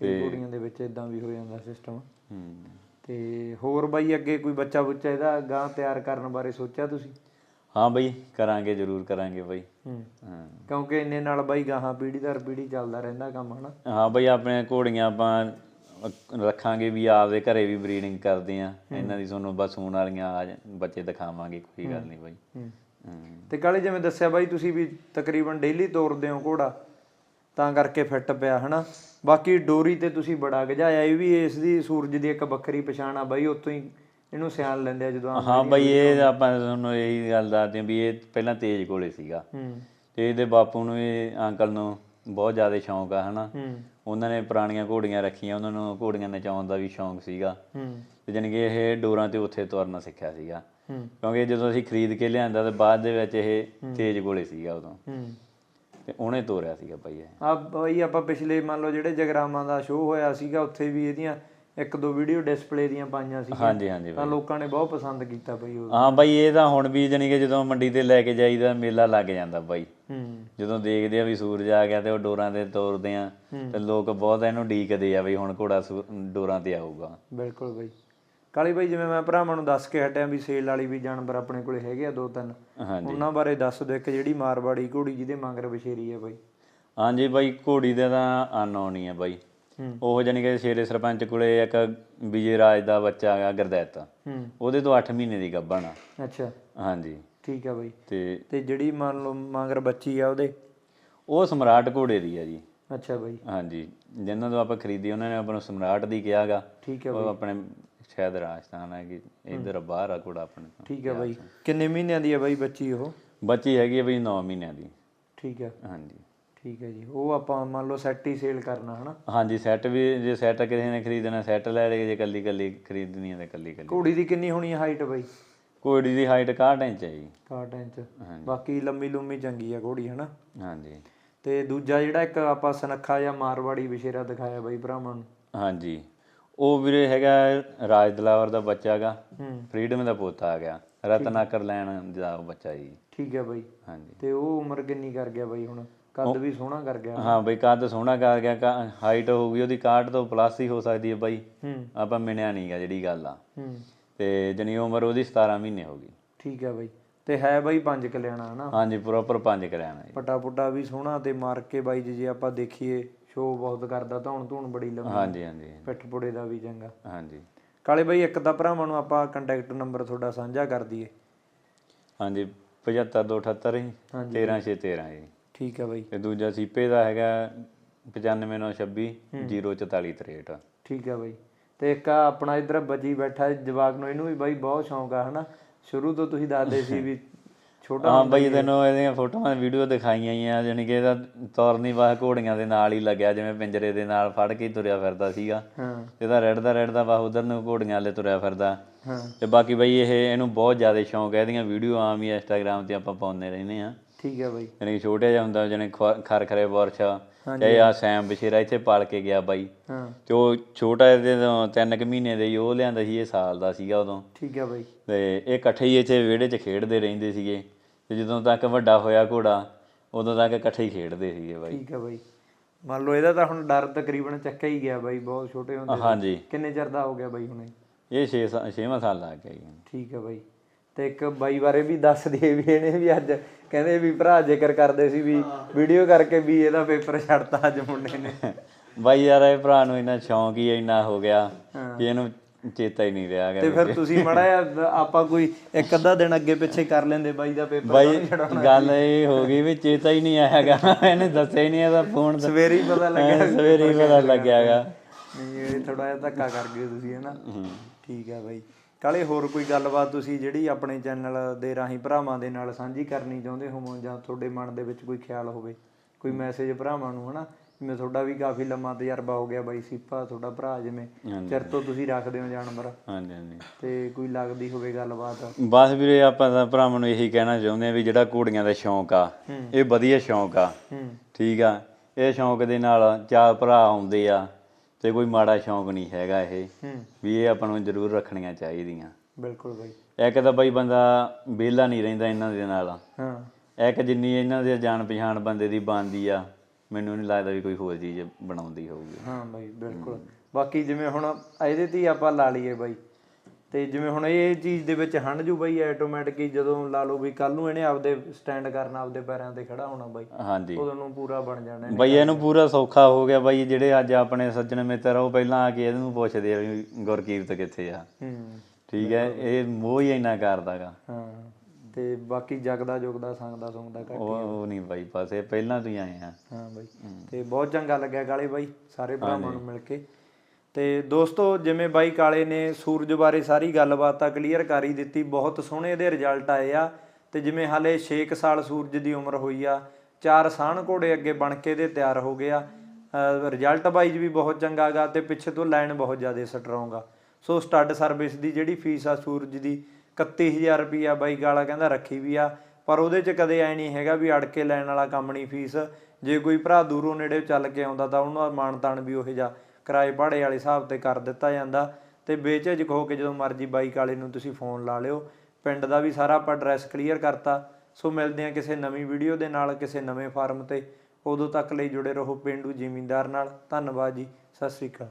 ਕਈ ਘੋੜੀਆਂ ਦੇ ਵਿੱਚ ਇਦਾਂ ਵੀ ਹੋ ਜਾਂਦਾ ਸਿਸਟਮ ਹੂੰ। ਤੇ ਹੋਰ ਬਾਈ ਅੱਗੇ ਕੋਈ ਬੱਚਾ ਬੁੱਚਾ ਇਹਦਾ ਗਾਂ ਤਿਆਰ ਕਰਨ ਬਾਰੇ ਸੋਚਿਆ ਤੁਸੀਂ? ਹਾਂ ਬਈ ਕਰਾਂਗੇ ਜ਼ਰੂਰ ਕਰਾਂਗੇ ਬਈ। ਹੂੰ। ਕਿਉਂਕਿ ਇੰਨੇ ਨਾਲ ਬਾਈ ਗਾਹਾਂ ਪੀੜ੍ਹੀ ਦਰ ਪੀੜ੍ਹੀ ਚੱਲਦਾ ਰਹਿੰਦਾ ਕੰਮ ਹਨਾ। ਹਾਂ ਬਈ ਆਪਣੇ ਘੋੜੀਆਂ ਆਪਾਂ ਰੱਖਾਂਗੇ ਵੀ ਆਪਦੇ ਘਰੇ ਵੀ ਬਰੀਡਿੰਗ ਕਰਦੇ ਆ। ਇਹਨਾਂ ਦੀ ਤੁਹਾਨੂੰ ਬਸ ਹੋਣ ਵਾਲੀਆਂ ਆ ਬੱਚੇ ਦਿਖਾਵਾਂਗੇ ਕੋਈ ਗੱਲ ਨਹੀਂ ਬਾਈ। ਤੇ ਕਾਲੇ ਜਿਵੇਂ ਦੱਸਿਆ ਬਾਈ ਤੁਸੀਂ ਵੀ ਤਕਰੀਬਨ ਡੇਲੀ ਤੋਰਦੇ ਹੋ ਘੋੜਾ ਤਾਂ ਕਰਕੇ ਫਿੱਟ ਪਿਆ ਹਨਾ? ਬਾਕੀ ਡੋਰੀ ਤੇ ਤੁਸੀਂ ਬੜਾ ਗਜਾਇਆ ਇਹ ਵੀ ਇਸ ਦੀ ਸੂਰਜ ਦੀ ਇੱਕ ਵੱਖਰੀ ਪਛਾਣ ਆ ਬਾਈ ਉੱਥੋਂ ਹੀ ਇਹਨੂੰ ਸਿਆਣ ਲੈਂਦੇ ਆ ਜਦੋਂ ਹਾਂ ਬਈ ਇਹ ਆਪਾਂ ਤੁਹਾਨੂੰ ਇਹੀ ਗੱਲ ਦੱਸਦੇ ਹਾਂ ਵੀ ਇਹ ਪਹਿਲਾਂ ਤੇਜ ਕੋਲੇ ਸੀਗਾ। ਹੂੰ। ਤੇ ਇਹਦੇ ਬਾਪੂ ਨੂੰ ਇਹ ਅੰਕਲ ਨੂੰ ਬਹੁਤ ਜ਼ਿਆਦਾ ਸ਼ੌਂਕ ਆ ਹਨਾ? ਹੂੰ। ਉਹਨਾਂ ਨੇ ਪੁਰਾਣੀਆਂ ਘੋੜੀਆਂ ਰੱਖੀਆਂ ਉਹਨਾਂ ਨੂੰ ਘੋੜੀਆਂ ਨਚਾਉਣ ਦਾ ਵੀ ਸ਼ੌਂਕ ਸੀਗਾ। ਹੂੰ। ਤੇ ਜਾਣੀ ਕਿ ਇਹ ਡੋਰਾਂ ਤੇ ਉੱਥੇ ਤੁਰਨਾ ਸਿੱਖਿਆ ਸੀਗਾ। ਕਿਉਂਕਿ ਜਦੋਂ ਅਸੀਂ ਖਰੀਦ ਕੇ ਲਿਆਂਦਾ ਤੇ ਬਾਅਦ ਦੇ ਵਿੱਚ ਇਹ ਤੇਜ ਕੋਲੇ ਸੀਗਾ ਉਦੋਂ। ਤੇ ਉਹਨੇ ਤੋਰਿਆ ਸੀਗਾ ਭਾਈ ਇਹ। ਆ ਬਾਈ ਆਪਾਂ ਪਿਛਲੇ ਮੰਨ ਲਓ ਜਿਹੜੇ ਜਗਰਾਮਾਂ ਦਾ ਸ਼ੋਅ ਹੋਇਆ ਸੀਗਾ ਉੱਥੇ ਵੀ ਇਹਦੀਆਂ ਇੱਕ ਦੋ ਵੀਡੀਓ ਡਿਸਪਲੇ ਦੀਆਂ ਪਾਈਆਂ ਸੀ ਹਾਂਜੀ ਹਾਂਜੀ ਤਾਂ ਲੋਕਾਂ ਨੇ ਬਹੁਤ ਪਸੰਦ ਕੀਤਾ ਬਈ ਉਹ। ਹਾਂ ਬਾਈ ਇਹ ਤਾਂ ਹੁਣ ਵੀ ਜਾਣੀ ਕਿ ਜਦੋਂ ਮੰਡੀ ਤੇ ਲੈ ਕੇ ਜਾਈਦਾ ਮੇਲਾ ਲੱਗ ਜਾਂਦਾ ਬਾਈ ਹੂੰ। ਜਦੋਂ ਦੇਖਦੇ ਆ ਵੀ ਸੂਰਜ ਆ ਗਿਆ ਤੇ ਉਹ ਡੋਰਾਂ ਤੇ ਤੋਰਦੇ ਆ ਤੇ ਲੋਕ ਬਹੁਤ ਇਹਨੂੰ ਢੀਕਦੇ ਆ ਵੀ ਹੁਣ ਘੋੜਾ ਡੋਰਾਂ ਤੇ ਆਊਗਾ। ਬਿਲਕੁਲ ਬਈ। ਕਾਲੀ ਬਾਈ ਜਿਵੇਂ ਮੈਂ ਭਰਾਵਾਂ ਨੂੰ ਦੱਸ ਕੇ ਹਟਿਆ ਵੀ ਸੇਲ ਵਾਲੀ ਵੀ ਜਾਨਵਰ ਆਪਣੇ ਕੋਲੇ ਹੈਗੇ ਆ ਦੋ ਤਿੰਨ ਉਹਨਾਂ ਬਾਰੇ ਦੱਸ ਦਿਓ ਇੱਕ ਜਿਹੜੀ ਮਾਰਵਾੜੀ ਘੋੜੀ ਜਿਹਦੇ ਮੰਗਰ ਬਸ਼ੇਰੀ ਹੈ ਬਾਈ। ਹਾਂਜੀ ਬਾਈ ਘੋੜੀ ਦੇ ਤਾਂ ਅਨਨੋਨ ਹੀ ਆ ਬਾਈ। ਉਹ ਜਾਣੀ ਕਿ ਸ਼ੇਰੇ ਸਰਪੰਚ ਕੋਲੇ ਇੱਕ ਵਿਜੇ ਰਾਜ ਦਾ ਬੱਚਾ ਹੈਗਾ ਗੁਰਦੈਤ। ਉਹਦੇ ਤੋਂ 8 ਮਹੀਨੇ ਦੀ ਗੱਭਣ ਆ। ਅੱਛਾ। ਹਾਂਜੀ। ਠੀਕ ਆ ਬਾਈ। ਤੇ ਤੇ ਜਿਹੜੀ ਮੰਨ ਲਓ ਮੰਗਰ ਬੱਚੀ ਆ ਉਹਦੇ? ਉਹ ਸਮਰਾਟ ਘੋੜੇ ਦੀ ਆ ਜੀ। ਅੱਛਾ ਬਾਈ। ਹਾਂਜੀ। ਜਿਨ੍ਹਾਂ ਤੋਂ ਆਪਾਂ ਖਰੀਦੀ ਉਹਨਾਂ ਨੇ ਆਪਾਂ ਨੂੰ ਸਮਰਾਟ ਦੀ ਕਿਹਾਗਾ ਠੀਕ ਹੈ ਉਹ ਆਪਣੇ ਸ਼ਾਇਦ ਰਾਜਸਥਾਨ ਹੈ ਕਿ ਇਧਰ ਬਾਹਰ ਆ ਘੋੜਾ ਆਪਣੇ ਤੋਂ। ਠੀਕ ਹੈ ਬਾਈ। ਕਿੰਨੇ ਮਹੀਨਿਆਂ ਦੀ ਹੈ ਬਾਈ ਬੱਚੀ ਉਹ? ਬੱਚੀ ਹੈਗੀ ਹੈ ਬਈ 9 ਮਹੀਨਿਆਂ ਦੀ। ਠੀਕ ਹੈ। ਹਾਂਜੀ। ਠੀਕ ਹੈ ਜੀ। ਉਹ ਆਪਾਂ ਮੰਨ ਲਓ ਸੈੱਟ ਹੀ ਸੇਲ ਕਰਨਾ ਹਨਾ? ਹਾਂਜੀ ਸੈੱਟ ਵੀ ਜੇ ਸੈੱਟ ਕਿਸੇ ਨੇ ਖਰੀਦਣਾ ਸੈੱਟ ਲੈ ਲਏ ਜੇ ਕੱਲੀ ਕੱਲੀ ਖਰੀਦਣੀ ਹੈ ਤਾਂ ਕੱਲੀ ਕੱਲੀ। ਘੋੜੀ ਦੀ ਕਿੰਨੀ ਹੋਣੀ ਹੈ ਹਾਈਟ ਬਾਈ? ਘੋੜੀ ਦੀ ਹਾਈਟ 61 ਇੰਚ ਹੈ ਜੀ। 60 ਇੰਚ। ਬਾਕੀ ਲੰਮੀ ਲੰਮੀ ਚੰਗੀ ਆ ਘੋੜੀ ਹਨਾ? ਹਾਂਜੀ। ਤੇ ਦੂਜਾ ਜਿਹੜਾ ਇੱਕ ਆਪਾਂ ਸਨੱਖਾ ਜਾਂ ਮਾਰਵਾੜੀ ਵਿਸ਼ੇਰਾ ਦਿਖਾਇਆ ਬਾਈ ਭਰਾਵਾਂ ਨੂੰ। ਹਾਂਜੀ। ਉਹ ਵੀਰੇ ਹੈਗਾ ਰਾਜ ਦਲਾਵਰ ਦਾ ਬੱਚਾ ਹੈਗਾ ਫਰੀडम ਦਾ ਪੋਤਾ ਆ ਗਿਆ ਰਤਨਾਕਰ ਲੈਣ ਦਾ ਬੱਚਾ ਜੀ। ਠੀਕ ਹੈ ਬਾਈ। ਹਾਂਜੀ। ਤੇ ਉਹ ਉਮਰ ਕਿੰਨੀ ਕਰ ਗਿਆ ਬਾਈ ਹੁਣ? ਕੱਦ ਵੀ ਸੋਹਣਾ ਕਰ ਗਿਆ। ਹਾਂ ਬਈ ਕੱਦ ਸੋਹਣਾ ਕਰ ਗਿਆ ਹਾਈਟ ਹੋਊਗੀ ਉਹਦੀ 61 ਤੋਂ ਪਲੱਸ ਹੀ ਹੋ ਸਕਦੀ ਹੈ ਬਾਈ। ਹੂੰ। ਆਪਾਂ ਮਿਣਿਆ ਨਹੀਂਗਾ ਜਿਹੜੀ ਗੱਲ ਆ। ਹੂੰ। ਤੇ ਜਣੀ ਉਮਰ ਉਹਦੀ 17 ਮਹੀਨੇ ਹੋ ਗਈ। ਠੀਕ ਹੈ ਬਾਈ। ਤੇ ਹੈ ਬਾਈ ਪੰਜ ਕਲਿਆਣਾ ਹਨਾ ਹਾਂਜੀ ਪ੍ਰੋਪਰ ਪੰਜ ਕਰਿਆਣਾ ਜੀ। ਪਟਾ ਪੁਟਾ ਵੀ ਸੋਹਣਾ ਤੇ ਮਾਰ ਕੇ ਬਾਈ ਜੀ ਜੇ ਆਪਾਂ ਦੇਖੀਏ ਸ਼ੋਅ ਬਹੁਤ ਕਰਦਾ ਧੌਣ ਧੂਣ ਬੜੀ ਲੰਮੀ ਹਾਂਜੀ ਹਾਂਜੀ ਪਿੱਠ ਪੁੜੇ ਦਾ ਵੀ ਚੰਗਾ। ਹਾਂਜੀ। ਕਾਲੇ ਬਾਈ ਇੱਕ ਤਾਂ ਭਰਾਵਾਂ ਨੂੰ ਆਪਾਂ ਕੰਟੈਕਟ ਨੰਬਰ ਤੁਹਾਡਾ ਸਾਂਝਾ ਕਰ ਦਈਏ। ਹਾਂਜੀ 75278 ਜੀ ਹਾਂਜੀ। 13613 ਜੀ। ਠੀਕ ਹੈ ਬਾਈ। ਤੇ ਦੂਜਾ ਸੀਪੇ ਦਾ ਹੈਗਾ 95926 04463 ਠੀਕ ਹੈ ਬਾਈ। ਤੇ ਇੱਕ ਆਪਣਾ ਇਧਰ ਬੱਜੀ ਬੈਠਾ ਜਵਾਕ ਨੂੰ ਇਹਨੂੰ ਵੀ ਬਾਈ ਬਹੁਤ ਸ਼ੌਂਕ ਆ ਹਨਾ? ਸ਼ੁਰੂ ਤੋਂ ਤੁਸੀਂ ਦੱਸਦੇ ਸੀ (laughs) ਵੀ ਛੋਟਾ ਹਾਂ ਬਈ ਤੈਨੂੰ ਇਹਦੀਆਂ ਫੋਟੋਆਂ ਵੀਡੀਓ ਦਿਖਾਈਆਂ ਹੀ ਆ ਜਾਣੀ ਕਿ ਇਹਦਾ ਤੋਰਨੀ ਵਾਹ ਘੋੜੀਆਂ ਦੇ ਨਾਲ ਹੀ ਲੱਗਿਆ ਜਿਵੇਂ ਪਿੰਜਰੇ ਦੇ ਨਾਲ ਫੜ ਕੇ ਤੁਰਿਆ ਫਿਰਦਾ ਸੀਗਾ। ਹਾਂ। ਇਹਦਾ ਰੜਦਾ ਰੜਦਾ ਵਾਹ ਉਧਰ ਨੂੰ ਘੋੜੀਆਂ ਵਾਲੇ ਤੁਰਿਆ ਫਿਰਦਾ। ਹਾਂ। ਤੇ ਬਾਕੀ ਬਈ ਇਹ ਇਹਨੂੰ ਬਹੁਤ ਜ਼ਿਆਦਾ ਸ਼ੌਂਕ ਹੈ ਇਹਦੀਆਂ ਵੀਡੀਓ ਆਮ ਹੀ ਇੰਸਟਾਗ੍ਰam ਤੇ ਆਪਾਂ ਪਾਉਂਦੇ ਰਹਿੰਦੇ ਆ ਠੀਕ ਹੈ ਬਾਈ। ਯਾਨੀ ਛੋਟੇ ਜਿਹਾ ਹੁੰਦਾ ਜਿਹਨੇ ਖਰ ਖਰੇ ਬੋਰਛਾ ਤੇ ਆ ਸੈਮ ਬਸ਼ੇਰਾ ਇੱਥੇ ਪਾਲ ਕੇ ਗਿਆ ਬਾਈ। ਹਾਂ। ਤੇ ਉਹ ਛੋਟਾ ਇਹਦੇ ਤੋਂ ਤਿੰਨ ਕੁ ਮਹੀਨੇ ਦੇ ਉਹ ਲਿਆਂਦਾ ਸੀ ਇਹ ਸਾਲ ਦਾ ਸੀਗਾ ਉਦੋਂ। ਠੀਕ ਹੈ ਬਾਈ। ਤੇ ਇਹ ਇਕੱਠੇ ਹੀ ਇੱਥੇ ਵਿਹੜੇ 'ਚ ਖੇਡਦੇ ਰਹਿੰਦੇ ਸੀਗੇ। ਤੇ ਜਦੋਂ ਤੱਕ ਵੱਡਾ ਹੋਇਆ ਘੋੜਾ ਉਦੋਂ ਤੱਕ ਇਕੱਠੇ ਹੀ ਖੇਡਦੇ ਸੀਗੇ ਬਾਈ। ਠੀਕ ਹੈ ਬਾਈ। ਮੰਨ ਲਓ ਇਹਦਾ ਤਾਂ ਹੁਣ ਡਰ ਤਕਰੀਬਨ ਚੱਕਿਆ ਹੀ ਗਿਆ ਬਾਈ ਬਹੁਤ ਛੋਟੇ ਹੁੰਦੇ। ਹਾਂਜੀ। ਕਿੰਨੇ ਚਿਰ ਦਾ ਹੋ ਗਿਆ ਬਾਈ ਹੁਣੇ? ਇਹ 6 6ਵਾਂ ਸਾਲ ਲੱਗ ਗਿਆ ਜੀ ਠੀਕ ਹੈ ਬਾਈ। ਤੇ ਇੱਕ ਬਾਈ ਬਾਰੇ ਵੀ ਦੱਸ ਦਈਏ ਵੀ ਇਹਨੇ ਵੀ ਅੱਜ ਕਹਿੰਦੇ ਵੀ ਭਰਾ ਜ਼ਿਕਰ ਕਰਦੇ ਸੀ ਵੀ ਵੀਡੀਓ ਕਰਕੇ ਵੀ ਇਹਦਾ ਪੇਪਰ ਛੱਡਤਾ ਅੱਜ ਮੁੰਡੇ ਨੇ। ਬਾਈ ਯਾਰ ਇਹ ਭਰਾ ਨੂੰ ਇੰਨਾ ਸ਼ੌਂਕ ਹੀ ਇੰਨਾ ਹੋ ਗਿਆ ਕਿ ਇਹਨੂੰ ਚੇਤਾ ਹੀ ਨਹੀਂ ਰਿਹਾ ਤੇ ਫਿਰ ਤੁਸੀਂ ਮੜਾ ਆਪਾਂ ਕੋਈ ਇੱਕ ਅੱਧਾ ਦਿਨ ਅੱਗੇ ਪਿੱਛੇ ਕਰ ਲੈਂਦੇ ਬਾਈ ਦਾ ਪੇਪਰ ਬਾਈ ਗੱਲ ਇਹ ਹੋ ਗਈ ਵੀ ਚੇਤਾ ਹੀ ਨਹੀਂ ਆਇਆਗਾ ਇਹਨੇ ਦੱਸਿਆ ਹੀ ਨਹੀਂ ਇਹਦਾ ਫੋਨ ਸਵੇਰੇ ਹੀ ਪਤਾ ਲੱਗਿਆ। ਸਵੇਰੇ ਹੀ ਪਤਾ ਲੱਗਿਆਗਾ ਨਹੀਂ ਇਹ ਥੋੜਾ ਜਿਹਾ ਧੱਕਾ ਕਰ ਗਏ ਤੁਸੀਂ ਹਨਾ? ਠੀਕ ਹੈ ਬਾਈ। ਕਾਲੇ ਹੋਰ ਕੋਈ ਗੱਲਬਾਤ ਤੁਸੀਂ ਜਿਹੜੀ ਆਪਣੇ ਚੈਨਲ ਦੇ ਰਾਹੀਂ ਭਰਾਵਾਂ ਦੇ ਨਾਲ ਸਾਂਝੀ ਕਰਨੀ ਚਾਹੁੰਦੇ ਹੋ ਜਾਂ ਤੁਹਾਡੇ ਮਨ ਦੇ ਵਿੱਚ ਕੋਈ ਖਿਆਲ ਹੋਵੇ? ਕੋਈ ਮੈਸੇਜ ਭਰਾਵਾਂ ਨੂੰ ਹਨਾ? ਜਿਵੇਂ ਤੁਹਾਡਾ ਵੀ ਕਾਫੀ ਲੰਮਾ ਤਜਰਬਾ ਹੋ ਗਿਆ ਬਾਈ ਸੀਪਾ ਤੁਹਾਡਾ ਭਰਾ ਜਿਵੇਂ। ਚਿਰ ਤੋਂ ਤੁਸੀਂ ਰੱਖਦੇ ਹੋ ਜਾਨਵਰ। ਹਾਂਜੀ ਹਾਂਜੀ। ਤੇ ਕੋਈ ਲੱਗਦੀ ਹੋਵੇ ਗੱਲਬਾਤ? ਬਸ ਵੀਰੇ ਆਪਾਂ ਤਾਂ ਭਰਾਵਾਂ ਨੂੰ ਇਹੀ ਕਹਿਣਾ ਚਾਹੁੰਦੇ ਆ ਵੀ ਜਿਹੜਾ ਘੋੜੀਆਂ ਦਾ ਸ਼ੌਂਕ ਆ ਇਹ ਵਧੀਆ ਸ਼ੌਂਕ ਆ। ਠੀਕ ਆ। ਇਹ ਸ਼ੌਂਕ ਦੇ ਨਾਲ ਚਾਰ ਭਰਾ ਆਉਂਦੇ ਆ ਤੇ ਕੋਈ ਮਾੜਾ ਸ਼ੌਂਕ ਨਹੀਂ ਹੈਗਾ ਇਹ। ਵੀ ਇਹ ਆਪਾਂ ਨੂੰ ਜ਼ਰੂਰ ਰੱਖਣੀਆਂ ਚਾਹੀਦੀਆਂ। ਬਿਲਕੁਲ ਬਾਈ। ਇੱਕ ਤਾਂ ਬਈ ਬੰਦਾ ਵਿਹਲਾ ਨਹੀਂ ਰਹਿੰਦਾ ਇਹਨਾਂ ਦੇ ਨਾਲ। ਹਾਂ। ਇੱਕ ਜਿੰਨੀ ਇਹਨਾਂ ਦੇ ਜਾਣ ਪਛਾਣ ਬੰਦੇ ਦੀ ਬਣਦੀ ਆ ਮੈਨੂੰ ਨਹੀਂ ਲੱਗਦਾ ਵੀ ਕੋਈ ਹੋਰ ਚੀਜ਼ ਬਣਾਉਂਦੀ ਹੋਊਗੀ। ਹਾਂ ਬਾਈ ਬਿਲਕੁਲ। ਬਾਕੀ ਜਿਵੇਂ ਹੁਣ ਇਹਦੇ ਤੇ ਹੀ ਆਪਾਂ ਲਾ ਲਈਏ ਬਾਈ। ਤੇ ਜਿਵੇਂ ਹੁਣ ਇਹ ਚੀਜ਼ ਦੇ ਵਿੱਚ ਹੰਡ ਜੂ ਬਾਈ ਆਟੋਮੈਟਿਕ ਹੀ ਜਦੋਂ ਲਾ ਲਓ ਵੀ ਕੱਲ ਨੂੰ ਇਹਨੇ ਆਪਦੇ ਸਟੈਂਡ ਕਰਨਾ ਆਪਦੇ ਪੈਰਾਂ ਤੇ ਖੜਾ ਹੋਣਾ ਬਾਈ। ਹਾਂਜੀ। ਉਦੋਂ ਨੂੰ ਪੂਰਾ ਬਣ ਜਾਣਾ। ਬਈ ਇਹਨੂੰ ਪੂਰਾ ਸੌਖਾ ਹੋ ਗਿਆ ਬਾਈ ਜਿਹੜੇ ਅੱਜ ਆਪਣੇ ਸੱਜਣ ਮਿੱਤਰ ਉਹ ਪਹਿਲਾਂ ਆ ਕੇ ਇਹਨੂੰ ਪੁੱਛਦੇ ਆ ਵੀ ਗੁਰਕੀਰਤ ਕਿੱਥੇ ਆ। ਹੂੰ। ਠੀਕ ਹੈ ਇਹ ਮੋਹ ਹੀ ਇੰਨਾ ਕਰਦਾਗਾ ਹਾਂ। ਤੇ ਬਾਕੀ ਜਗਦਾ ਜੁਗਦਾ ਸੰਗਦਾ ਸੁੰਗਦਾ ਘੱਟ ਉਹ ਉਹ ਨਹੀਂ ਬਾਈ ਪਾਸੇ ਪਹਿਲਾਂ ਤੋਂ ਹੀ ਆਏ ਆ। ਹਾਂ ਬਾਈ। ਤੇ ਬਹੁਤ ਚੰਗਾ ਲੱਗਿਆ ਕਾਲੇ ਬਾਈ ਸਾਰੇ ਭਰਾਵਾਂ ਨੂੰ ਮਿਲ ਕੇ। ਤੇ ਦੋਸਤੋ ਜਿਵੇਂ ਬਾਈ ਕਾਲੇ ਨੇ ਸੂਰਜ ਬਾਰੇ ਸਾਰੀ ਗੱਲਬਾਤ ਤਾਂ ਕਲੀਅਰ ਕਰ ਹੀ ਦਿੱਤੀ ਬਹੁਤ ਸੋਹਣੇ ਇਹਦੇ ਰਿਜ਼ਲਟ ਆਏ ਆ। ਤੇ ਜਿਵੇਂ ਹਾਲੇ 6 ਸਾਲ ਸੂਰਜ ਦੀ ਉਮਰ ਹੋਈ ਆ ਚਾਰ ਸਾਣ ਘੋੜੇ ਅੱਗੇ ਬਣ ਕੇ ਇਹਦੇ ਤਿਆਰ ਹੋ ਗਿਆ ਰਿਜ਼ਲਟ ਵਾਈਜ਼ ਵੀ ਬਹੁਤ ਚੰਗਾ ਗਾ ਤੇ ਪਿੱਛੇ ਤੋਂ ਲਾਈਨ ਬਹੁਤ ਜ਼ਿਆਦਾ ਸਟਰੋਂਗ ਆ। ਸੋ ਸਟੱਡ ਸਰਵਿਸ ਦੀ ਜਿਹੜੀ ਫੀਸ ਆ ਸੂਰਜ ਦੀ 31000 ਰੁਪਿਆ ਬਾਈ ਗਾਲਾ ਕਹਿੰਦਾ ਰੱਖੀ ਵੀ ਆ, ਪਰ ਉਹਦੇ ਚ ਕਦੇ ਐ ਨਹੀਂ ਹੈਗਾ ਵੀ ਅੜ ਕੇ ਲੈਣ ਵਾਲਾ ਕੰਮ ਨਹੀਂ ਫੀਸ। ਜੇ ਕੋਈ ਭਰਾ ਦੂਰੋਂ ਨੇੜੇ ਚੱਲ ਕੇ ਆਉਂਦਾ ਤਾਂ ਉਹਨਾਂ ਦਾ ਮਾਣ ਤਾਣ ਵੀ ਉਹੇ ਜਾ ਕਿਰਾਏ ਭਾੜੇ ਵਾਲੇ ਹਿਸਾਬ ਤੇ ਕਰ ਦਿੱਤਾ ਜਾਂਦਾ। ਤੇ ਬੇਝਿਜਕ ਹੋ ਕੇ ਜਦੋਂ ਮਰਜ਼ੀ ਬਾਈਕ ਵਾਲੇ ਨੂੰ ਤੁਸੀਂ ਫੋਨ ਲਾ ਲਿਓ। ਪਿੰਡ ਦਾ ਵੀ ਸਾਰਾ ਆਪਾਂ ਐਡਰੈਸ ਕਲੀਅਰ ਕਰਤਾ। ਸੋ ਮਿਲਦੇ ਹਾਂ ਕਿਸੇ ਨਵੀਂ ਵੀਡੀਓ ਦੇ ਨਾਲ, ਕਿਸੇ ਨਵੇਂ ਫਾਰਮ ਤੇ। ਉਦੋਂ ਤੱਕ ਲਈ ਜੁੜੇ ਰਹੋ ਪਿੰਡੂ ਜ਼ਿਮੀਂਦਾਰ ਨਾਲ। ਧੰਨਵਾਦ ਜੀ। ਸਤਿ ਸ੍ਰੀ ਅਕਾਲ।